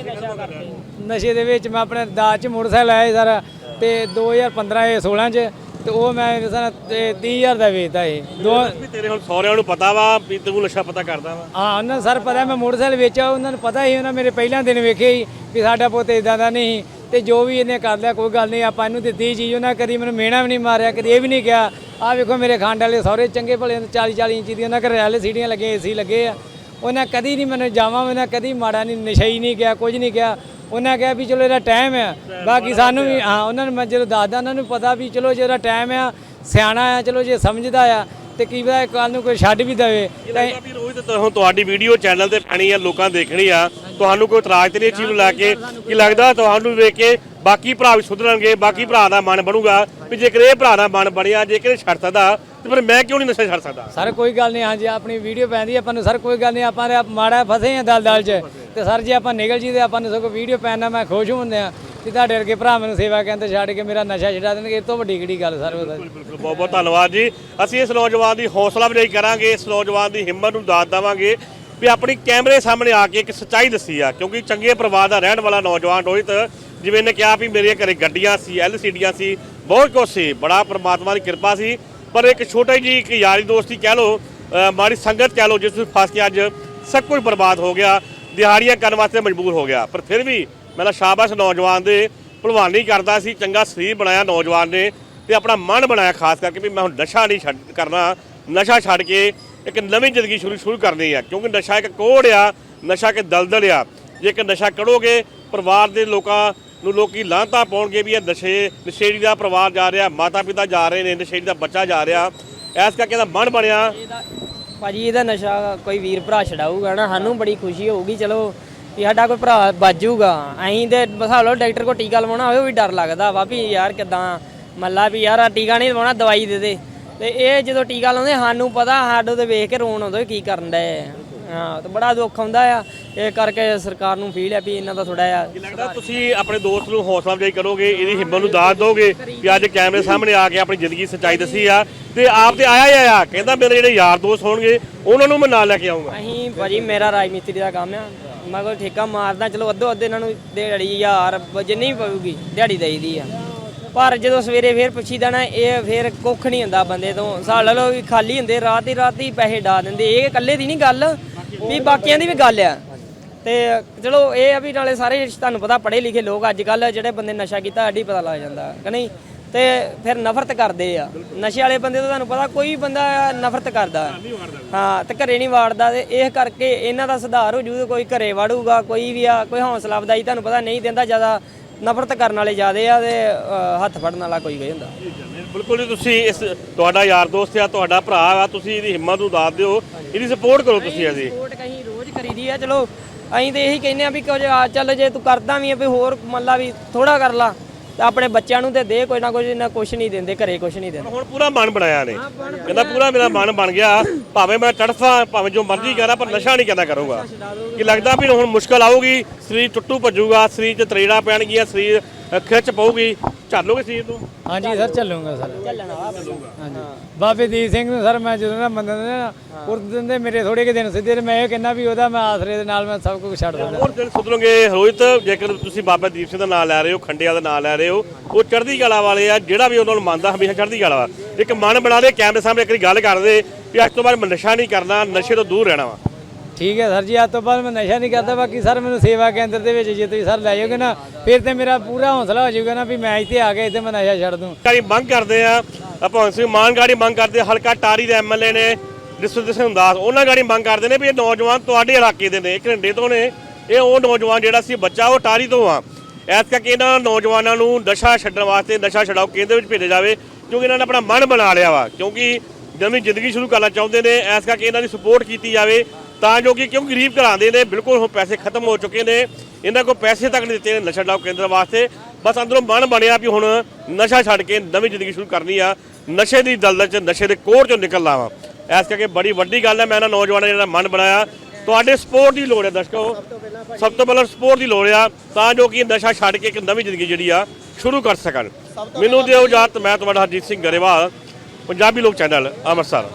D: ਨਸ਼ੇ ਦੇ ਵਿੱਚ ਮੈਂ ਆਪਣੇ ਦਾਜ ਚ ਮੋਟਰਸਾਈਕਲ ਆਇਆ ਸੀ ਸਰ ਤੇ 2015 ਇਹ 16 ਚ ਤੇ ਉਹ ਮੈਂ ਸਰ 30000 ਦਾ ਵੇਚਦਾ ਇਹ ਦੋ
A: ਵੀ ਤੇਰੇ ਹੁਣ ਸਹੁਰਿਆਂ ਨੂੰ ਪਤਾ ਵਾ ਵੀ ਤੂੰ ਨਸ਼ਾ ਪਤਾ ਕਰਦਾ ਵਾ।
D: ਹਾਂ ਉਹਨਾਂ ਨੂੰ ਸਰ ਪਤਾ ਮੈਂ ਮੋਟਰਸਾਈਕਲ ਵੇਚਿਆ ਉਹਨਾਂ ਨੂੰ ਪਤਾ ਹੀ ਉਹਨਾਂ ਮੇਰੇ ਪਹਿਲਾਂ ਦਿਨ ਵੇਖੇ ਹੀ ਵੀ ਸਾਡਾ ਪੁੱਤ ਇਦਾਂ ਦਾ ਨਹੀਂ ਤੇ ਜੋ ਵੀ ਇਹਨੇ ਕਰ ਲਿਆ ਕੋਈ ਗੱਲ ਨਹੀਂ ਆਪਾਂ ਇਹਨੂੰ ਦਿੱਤੀ ਚੀਜ਼ ਉਹਨਾਂ ਕਦੀ ਮੈਨੂੰ ਮੇਣਾ ਵੀ ਨਹੀਂ ਮਾਰਿਆ ਕਦੀ ਇਹ ਵੀ ਨਹੀਂ ਕਿਹਾ ਆਹ ਵੇਖੋ ਮੇਰੇ ਖੰਡ ਵਾਲੇ ਸਹੁਰੇ ਚੰਗੇ ਭਲੇ 40 40 ਇੰਚ ਦੀਆਂ ਉਹਨਾਂ ਘਰੇ ਵਾਲੇ ਸੀੜੀਆਂ ਲੱਗੇ, ਏਸੀ ਲੱਗੇ ਆ। ਉਹਨਾਂ ਕਦੀ ਨਹੀਂ ਮੈਨੂੰ ਜਾਵਾਂ, ਉਹਨਾਂ ਕਦੀ ਮਾੜਾ ਨਹੀਂ ਨਸ਼ਈ ਨਹੀਂ ਕਿਹਾ ਕੁਝ ਨਹੀਂ ਕਿਹਾ ਉਹਨਾਂ ਕਿਹਾ ਵੀ ਚਲੋ ਇਹਦਾ ਟਾਈਮ ਆ। ਬਾਕੀ ਸਾਨੂੰ ਵੀ, ਹਾਂ, ਉਹਨਾਂ ਨੂੰ ਮੈਂ ਜਦੋਂ ਦੱਸਦਾ, ਉਹਨਾਂ ਨੂੰ ਪਤਾ ਵੀ ਚਲੋ ਜਿਹੜਾ ਟਾਈਮ ਆ, ਸਿਆਣਾ ਆ, ਚਲੋ ਜੇ ਸਮਝਦਾ ਆ, ਤੇ ਕੀ ਪਤਾ ਕੱਲ ਨੂੰ ਕੋਈ ਛੱਡ ਵੀ ਦੇਵੇ। ਤਾਂ
A: ਵੀ ਰੋਹਿਤ ਤਾਂ ਹੁਣ ਤੁਹਾਡੀ ਵੀਡੀਓ ਚੈਨਲ ਤੇ ਪੈਣੀ ਆ, ਲੋਕਾਂ ਦੇਖਣੀ ਆ। ਤੁਹਾਨੂੰ ਕੋਈ ਇਤਰਾਜ਼ ਤੇ ਨਹੀਂ ਚੀਜ਼ ਨੂੰ ਲੈ ਕੇ, ਕੀ ਲੱਗਦਾ ਤੁਹਾਨੂੰ ਵੇਖ ਕੇ ਬਾਕੀ ਭਰਾ ਵੀ ਸੁਧਰਨਗੇ ਬਾਕੀ ਭਰਾ ਦਾ ਮਨ ਬਣੂਗਾ ਵੀ ਜੇਕਰ ਇਹ ਭਰਾ ਦਾ ਮਨ ਬਣਿਆ ਜੇਕਰ ਇਹ ਛੱਡ ਸਕਦਾ ਤੇ ਫਿਰ ਮੈਂ ਕਿਉਂ ਨਹੀਂ ਨਸ਼ਾ ਛੱਡ ਸਕਦਾ?
D: ਸਰ ਕੋਈ ਗੱਲ ਨਹੀਂ ਹਾਂਜੀ ਆਪਣੀ ਵੀਡੀਓ ਪੈਂਦੀ ਆਪਾਂ ਨੂੰ ਸਰ ਕੋਈ ਗੱਲ ਨਹੀਂ ਆਪਾਂ ਮਾੜਾ ਫਸੇ ਆ ਦਲ ਦਲ ਚ। ਤੇ ਸਰ ਜੇ ਆਪਾਂ ਨਿਕਲ ਜੀ ਤੇ ਆਪਾਂ ਨੂੰ ਸਗੋਂ ਵੀਡੀਓ ਪੈਣ ਮੈਂ ਖੁਸ਼ ਹੁੰਦੇ ਆ ਤੇ ਤੁਹਾਡੇ ਵਰਗੇ ਭਰਾ ਮੈਨੂੰ ਸੇਵਾ ਕੇਂਦਰ ਛੱਡ ਕੇ ਮੇਰਾ ਨਸ਼ਾ ਛਡਾ ਦੇਣਗੇ ਇਹ ਤੋਂ ਵੱਡੀ ਕਿਹੜੀ ਗੱਲ ਸਰ
A: ਬਿਲਕੁਲ ਬਹੁਤ ਬਹੁਤ ਧੰਨਵਾਦ ਜੀ। ਅਸੀਂ ਇਸ ਨੌਜਵਾਨ ਦੀ ਹੌਸਲਾ ਅਫਜ਼ਾਈ ਕਰਾਂਗੇ ਇਸ ਨੌਜਵਾਨ ਦੀ ਹਿੰਮਤ ਨੂੰ ਦਾਤ ਦੇਵਾਂਗੇ ਵੀ ਆਪਣੀ ਕੈਮਰੇ ਸਾਹਮਣੇ ਆ ਕੇ ਇੱਕ ਸੱਚਾਈ ਦੱਸੀ ਆ ਕਿਉਂਕਿ ਚੰਗੇ ਪਰਿਵਾਰ ਦਾ ਰਹਿਣ ਵਾਲਾ ਨੌਜਵਾਨ ਰੋਹਿਤ ਜਿਵੇਂ ਇਹਨੇ ਕਿਹਾ ਵੀ ਮੇਰੇ ਘਰੇ ਗੱਡੀਆਂ ਸੀ ਐਲਸੀਡੀਆਂ ਸੀ, ਬਹੁਤ ਕੁਛ ਸੀ, ਬੜਾ ਪ੍ਰਮਾਤਮਾ ਦੀ ਕਿਰਪਾ ਸੀ। ਪਰ ਇੱਕ ਛੋਟੀ ਜੀ ਇੱਕ ਯਾਰੀ ਦੋਸਤੀ ਕਹਿ ਲਓ ਮਾੜੀ ਸੰਗਤ ਕਹਿ ਲਓ, ਜਿਸ ਵਿੱਚ ਫਸ ਕੇ ਅੱਜ ਸਭ ਕੁਝ ਬਰਬਾਦ ਹੋ ਗਿਆ, ਦਿਹਾੜੀਆਂ ਕਰਨ ਵਾਸਤੇ ਮਜਬੂਰ ਹੋ ਗਿਆ। ਪਰ ਫਿਰ ਵੀ ਮੇਰਾ ਸ਼ਾਬਾਸ਼ ਨੌਜਵਾਨ ਦੇ ਭਲਵਾਨੀ ਕਰਦਾ ਸੀ, ਚੰਗਾ ਸਰੀਰ ਬਣਾਇਆ ਨੌਜਵਾਨ ਨੇ ਤੇ ਆਪਣਾ ਮਨ ਬਣਾਇਆ ਖਾਸ ਕਰਕੇ ਵੀ ਮੈਂ ਹੁਣ ਨਸ਼ਾ ਨਹੀਂ ਛੱਡ ਕਰਨਾ, ਨਸ਼ਾ ਛੱਡ ਕੇ ਇੱਕ ਨਵੀਂ ਜ਼ਿੰਦਗੀ ਸ਼ੁਰੂ ਸ਼ੁਰੂ ਕਰਨੀ ਆ। ਕਿਉਂਕਿ ਨਸ਼ਾ ਇੱਕ ਕੋੜ ਆ, ਨਸ਼ਾ ਇੱਕ ਦਲਦਲ ਆ। ਜੇ ਇੱਕ ਨਸ਼ਾ ਕਰੋਗੇ, ਪਰਿਵਾਰ ਦੇ ਲੋਕਾਂ ਨੂੰ ਲੋਕੀ ਲਾਂਤਾ ਪਾਉਣਗੇ ਵੀ ਇਹ ਨਸ਼ੇ, ਨਸ਼ੇੜੀ ਦਾ ਪਰਿਵਾਰ ਜਾ ਰਿਹਾ ਮਾਤਾ ਪਿਤਾ ਜਾ ਰਹੇ ਨੇ, ਨਸ਼ੇੜੀ ਦਾ ਬੱਚਾ ਜਾ ਰਿਹਾ। ਐਸ ਕਰਕੇ ਇਹਦਾ ਮਨ ਬਣਿਆ।
F: ਭਾਜੀ, ਇਹਦਾ ਨਸ਼ਾ ਕੋਈ ਵੀਰ ਭਰਾ ਛਡਾਊਗਾ ਨਾ, ਸਾਨੂੰ ਬੜੀ ਖੁਸ਼ੀ ਹੋਊਗੀ, ਚਲੋ, ਵੀ ਸਾਡਾ ਕੋਈ ਭਰਾ ਬਾਜੂਗਾ ਅਸੀਂ ਤੇ ਬਸਾ ਲਓ ਡਾਕਟਰ ਕੋ ਟੀਕਾ ਲਵਾਉਣਾ ਹੋਵੇ, ਉਹ ਵੀ ਡਰ ਲੱਗਦਾ ਵਾ ਵੀ ਯਾਰ ਕਿਦਾਂ ਮੱਲਾ ਵੀ ਯਾਰ, ਆ ਟੀਕਾ ਨਹੀਂ ਲਵਾਉਣਾ, ਦਵਾਈ ਦੇ ਦੇ। ਤੇ ਇਹ ਜਦੋਂ ਟੀਕਾ ਲਾਉਂਦੇ, ਸਾਨੂੰ ਪਤਾ, ਸਾਡੇ ਤੇ ਵੇਖ ਕੇ ਰੋਣ ਆਉਂਦਾ ਕੀ ਕਰਨ ਡਏ। ਹਾਂ ਤੇ ਬੜਾ ਦੁੱਖ ਆਉਂਦਾ ਆ। ਇਹ ਕਰਕੇ ਸਰਕਾਰ ਨੂੰ ਫੀਲ ਆ ਵੀ ਇਹਨਾਂ ਦਾ ਥੋੜਾ ਆ
A: ਲੱਗਦਾ ਤੁਸੀਂ ਆਪਣੇ ਦੋਸਤ ਨੂੰ ਹੌਸਲਾ ਅਫਜ਼ਾਈ ਕਰੋਗੇ ਇਹਦੀ ਹਿੰਮਤ ਨੂੰ ਦਾਤ ਦੋਗੇ ਕਿ ਅੱਜ ਕੈਮਰੇ ਸਾਹਮਣੇ ਆ ਕੇ ਆਪਣੀ ਜ਼ਿੰਦਗੀ ਸੱਚਾਈ ਦੱਸੀ ਆ ਤੇ ਆਪ ਤੇ ਆਇਆ ਹੀ ਆਇਆ। ਕਹਿੰਦਾ ਮੇਰੇ ਜਿਹੜੇ ਯਾਰ ਦੋਸਤ ਹੋਣਗੇ ਉਹਨਾਂ ਨੂੰ ਮੈਂ ਨਾਲ ਲੈ ਕੇ ਆਉਂਗਾ
F: ਅਸੀਂ ਭਾਜੀ ਮੇਰਾ ਰਾਜ ਮਿਸਤਰੀ ਦਾ ਕੰਮ ਆ। ਮੈਂ ਕੋਈ ਠੇਕਾ ਮਾਰਦਾ ਚਲੋ ਅੱਧੋ ਅੱਧੇ ਇਹਨਾਂ ਨੂੰ ਦਿਹਾੜੀ ਬ- ਜਿੰਨੀ ਵੀ ਪਊਗੀ ਦਿਹਾੜੀ ਦੇਈਦੀ ਆ। ਪਰ ਜਦੋਂ ਸਵੇਰੇ ਫੇਰ ਪੁੱਛੀਦਾ ਨਾ ਇਹ ਫੇਰ ਕੁੱਖ ਨਹੀਂ ਹੁੰਦਾ ਬੰਦੇ ਤੋਂ। ਸਾਲ ਲਓ ਵੀ ਖਾਲੀ ਹੁੰਦੇ ਰਾਤ ਹੀ ਰਾਤ ਹੀ ਪੈਸੇ ਡਾ ਦਿੰਦੇ। ਇਹ ਇਕੱਲੇ ਦੀ ਨਹੀਂ ਗੱਲ। ਵੀ ਬਾਕੀਆਂ ਦੀ ਵੀ ਗੱਲ ਆ। ਤੇ ਚਲੋ ਇਹ ਆ ਵੀ ਨਾਲੇ ਸਾਰੇ ਤੁਹਾਨੂੰ ਪਤਾ ਪੜ੍ਹੇ ਲਿਖੇ ਲੋਕ ਅੱਜ ਕੱਲ ਜਿਹੜੇ ਬੰਦੇ ਨਸ਼ਾ ਕੀਤਾ ਅੱਡੀ ਪਤਾ ਲੱਗ ਜਾਂਦਾ, ਕਿ ਨਹੀਂ? ਤੇ ਫਿਰ ਨਫ਼ਰਤ ਕਰਦੇ ਆ। ਨਸ਼ੇ ਵਾਲੇ ਬੰਦੇ ਤੋਂ ਤੁਹਾਨੂੰ ਪਤਾ ਕੋਈ ਵੀ ਬੰਦਾ ਨਫ਼ਰਤ ਕਰਦਾ। ਹਾਂ, ਤੇ ਘਰੇ ਨਹੀਂ ਵਾੜਦਾ ਤੇ ਇਹ ਕਰਕੇ ਇਹਨਾਂ ਦਾ ਸੁਧਾਰ ਹੋ ਜੂ ਕੋਈ ਘਰੇ ਵਾੜੂਗਾ, ਕੋਈ ਵੀ ਆ, ਕੋਈ ਹੌਸਲਾ ਅਫਜ਼ਾਈ ਤੁਹਾਨੂੰ ਪਤਾ ਨਹੀਂ ਦਿੰਦਾ ਜ਼ਿਆਦਾ। ਨਫ਼ਰਤ ਕਰਨ ਵਾਲੇ ਜ਼ਿਆਦੇ ਆ ਤੇ ਅ, ਹੱਥ ਫੜਨ ਵਾਲਾ ਕੋਈ ਕੋਈ ਹੁੰਦਾ।
A: ਬਿਲਕੁਲ ਜੀ ਤੁਸੀਂ ਇਸ ਤੁਹਾਡਾ ਯਾਰ ਦੋਸਤ ਆ ਤੁਹਾਡਾ ਭਰਾ ਆ ਤੁਸੀਂ ਇਹਦੀ ਹਿੰਮਤ ਨੂੰ ਦਾਤ ਦਿਓ ਇਹਦੀ ਸਪੋਰਟ ਕਰੋ ਤੁਸੀਂ ਇਹਦੀ
F: ਸਪੋਰਟ ਕਹੀਂ ਰੋਜ਼ ਕਰੀਦੀ ਆ ਚਲੋ ਅਸੀਂ ਤੇ ਇਹੀ ਕਹਿੰਦੇ ਆ ਵੀ ਕੁਝ ਆ ਚੱਲ ਜੇ ਤੂੰ ਕਰਦਾ ਵੀ ਆ ਵੀ ਹੋਰ ਮੰਨ ਲਾ ਵੀ ਥੋੜਾ ਕਰ ਲਾ। ਤੇ ਆਪਣੇ ਬੱਚਿਆਂ ਨੂੰ ਤੇ ਦੇ ਕੋਈ ਨਾ ਕੁਝ ਨਾ ਕੁਝ ਨਹੀਂ ਦਿੰਦੇ ਘਰੇ ਕੁਝ ਨਹੀਂ ਦਿੰਦੇ।
A: ਹੁਣ ਪੂਰਾ ਮਨ ਬਣਾਇਆ ਨੇ। ਕਹਿੰਦਾ ਪੂਰਾ ਮੇਰਾ ਮਨ ਬਣ ਗਿਆ। ਭਾਵੇਂ ਮੈਂ ਤੜਫਾਂ ਭਾਵੇਂ ਜੋ ਮਰਜ਼ੀ ਕਰਾਂ ਪਰ ਨਸ਼ਾ ਨਹੀਂ ਕਰਨਾ ਕਰੂੰਗਾ। ਕਿ ਲੱਗਦਾ ਵੀ ਹੁਣ ਮੁਸ਼ਕਲ ਆਊਗੀ ਸਰੀਰ ਟੁੱਟੂ ਭੱਜੂਗਾ ਸਰੀਰ 'ਚ ਤਰੇੜਾ ਪੈਣਗੀਆਂ ਸਰੀਰ ਖਿੱਚ ਪਊਗੀ। ਝੱਲੋਗੇ ਸਰੀਰ ਨੂੰ
D: ਹਾਂਜੀ ਸਰ ਚੱਲੂਗਾ ਸਰ। ਹਾਂਜੀ। ਬਾਬੇ ਦੀਪ ਸਿੰਘ ਨੂੰ ਸਰ ਮੈਂ ਜਦੋਂ ਨਾ ਮੰਨਦਾ ਨਾ ਉਸ ਦਿਨ ਦੇ ਮੇਰੇ ਥੋੜੇ ਕਿ ਦਿਨ ਸਿੱਧੇ ਤੇ ਮੈਂ ਇਹ ਕਹਿੰਦਾ ਵੀ ਉਹਦਾ ਮੈਂ ਆਸਰੇ ਦੇ ਨਾਲ ਮੈਂ ਸਭ ਕੁਝ ਛੱਡ ਦਿੰਦਾ।
A: ਹੋਰ ਦਿਨ ਸੁਧਰੋਗੇ ਰੋਹਿਤ ਜੇਕਰ ਤੁਸੀਂ ਬਾਬਾ ਦੀਪ ਸਿੰਘ ਦਾ ਨਾਮ ਲੈ ਰਹੇ ਹੋ ਖੰਡਿਆ ਦਾ ਨਾਮ ਲੈ ਰਹੇ ਹੋ ਉਹ ਚੜ੍ਹਦੀ ਕਲਾ ਵਾਲੇ ਆ ਜਿਹੜਾ ਵੀ ਉਹਨਾਂ ਨੂੰ ਮੰਨਦਾ ਹਮੇਸ਼ਾ ਚੜ੍ਹਦੀ ਕਲਾ ਵਾ। ਇੱਕ ਮਨ ਬਣਾ ਦੇ ਕੈਮਰੇ ਸਾਹਮਣੇ ਇੱਕ ਵਾਰੀ ਗੱਲ ਕਰਦੇ ਵੀ ਅੱਜ ਤੋਂ ਬਾਅਦ ਮੈਂ ਨਸ਼ਾ ਨਹੀਂ ਕਰਨਾ ਨਸ਼ੇ ਤੋਂ ਦੂਰ ਰਹਿਣਾ ਵਾ।
D: ਠੀਕ ਹੈ ਸਰ ਜੀ, ਅੱਜ ਤੋਂ ਬਾਅਦ ਮੈਂ ਨਸ਼ਾ ਨਹੀਂ ਕਰਦਾ, ਬਾਕੀ ਸਰ ਮੈਨੂੰ ਸੇਵਾ ਕੇਂਦਰ ਦੇ ਵਿੱਚ ਜੇ ਤੁਸੀਂ ਸਰ ਲੈ ਜਾਓਗੇ ਨਾ, ਫਿਰ ਤੇ ਮੇਰਾ ਪੂਰਾ ਹੌਸਲਾ ਹੋ ਜਾਊਗਾ ਨਾ ਵੀ ਮੈਂ ਇੱਥੇ ਆ ਕੇ ਇੱਥੇ ਮੈਂ ਨਸ਼ਾ ਛੱਡ ਦੂੰ।
A: ਗਾੜੀ ਮੰਗ ਕਰਦੇ ਆ ਭਗਵੰਤ ਸਿੰਘ ਮਾਨ ਗਾੜੀ ਮੰਗ ਕਰਦੇ ਹਲਕਾ ਟਾਰੀ ਦੇ ਐਮਐਲਏ ਨੇ ਜਸਵੰਤ ਸਿੰਘ ਦਾਸ ਉਹਨਾਂ ਗਾੜੀ ਮੰਗ ਕਰਦੇ ਨੇ ਵੀ ਇਹ ਨੌਜਵਾਨ ਤੁਹਾਡੇ ਇਲਾਕੇ ਦੇ ਨੇ ਇਹ ਘਰਿੰਡੇ ਤੋਂ ਨੇ, ਇਹ ਉਹ ਨੌਜਵਾਨ ਜਿਹੜਾ ਸੀ ਬੱਚਾ, ਉਹ ਟਾਰੀ ਤੋਂ ਆ। ਐਸ ਕਰਕੇ ਇਹਨਾਂ ਨੌਜਵਾਨਾਂ ਨੂੰ ਨਸ਼ਾ ਛੱਡਣ ਵਾਸਤੇ ਨਸ਼ਾ ਛਡਾਓ ਕੇਂਦਰ ਵਿੱਚ ਭੇਜਿਆ ਜਾਵੇ, ਕਿਉਂਕਿ ਇਹਨਾਂ ਨੇ ਆਪਣਾ ਮਨ ਬਣਾ ਲਿਆ ਵਾ, ਕਿਉਂਕਿ ਨਵੀਂ ਜ਼ਿੰਦਗੀ ਸ਼ੁਰੂ ਕਰਨਾ ਚਾਹੁੰਦੇ ਨੇ, ਐਸ ਕਰਕੇ ਇਹਨਾਂ ਦੀ ਸਪੋਰਟ ਕੀਤੀ ਜਾਵੇ ਤਾਂ ਜੋ ਕਿ ਕਿਉਂ ਗਰੀਬ ਘਰਾਂ ਦੇ ਨੇ ਬਿਲਕੁਲ ਹੁਣ ਪੈਸੇ ਖਤਮ ਹੋ ਚੁੱਕੇ ਨੇ। ਇਹਨਾਂ ਕੋਲ ਪੈਸੇ ਤੱਕ ਨਹੀਂ ਦਿੱਤੇ ਨੇ ਨਸ਼ਾ ਛਡਾਓ ਕੇਂਦਰ ਵਾਸਤੇ। ਬਸ ਅੰਦਰੋਂ ਮਨ ਬਣਿਆ ਵੀ ਹੁਣ ਨਸ਼ਾ ਛੱਡ ਕੇ ਨਵੀਂ ਜ਼ਿੰਦਗੀ ਸ਼ੁਰੂ ਕਰਨੀ ਆ। ਨਸ਼ੇ ਦੀ ਦਲਦਲ ਚ ਨਸ਼ੇ ਦੇ ਕੋੜ ਚੋਂ ਨਿਕਲਣਾ ਵਾ। ਐਸ ਕਰਕੇ ਬੜੀ ਵੱਡੀ ਗੱਲ ਹੈ ਮੈਂ ਇਹਨਾਂ ਨੌਜਵਾਨਾਂ ਜਿਹੜਾ ਮਨ ਬਣਾਇਆ। ਤੁਹਾਡੇ ਸਪੋਰਟ ਦੀ ਲੋੜ ਹੈ ਦਰਸ਼ਕੋ। ਸਭ ਤੋਂ ਪਹਿਲਾਂ ਸਪੋਰਟ ਦੀ ਲੋੜ ਆ ਤਾਂ ਜੋ ਕਿ ਨਸ਼ਾ ਛੱਡ ਕੇ ਇੱਕ ਨਵੀਂ ਜ਼ਿੰਦਗੀ ਜਿਹੜੀ ਆ ਸ਼ੁਰੂ ਕਰ ਸਕਣ। ਮੈਨੂੰ ਦਿਓ ਇਜਾਜ਼ਤ ਮੈਂ ਤੁਹਾਡਾ ਹਰਜੀਤ ਸਿੰਘ ਗਰੇਵਾਲ ਪੰਜਾਬੀ ਲੋਕ ਚੈਨਲ ਅੰਮ੍ਰਿਤਸਰ।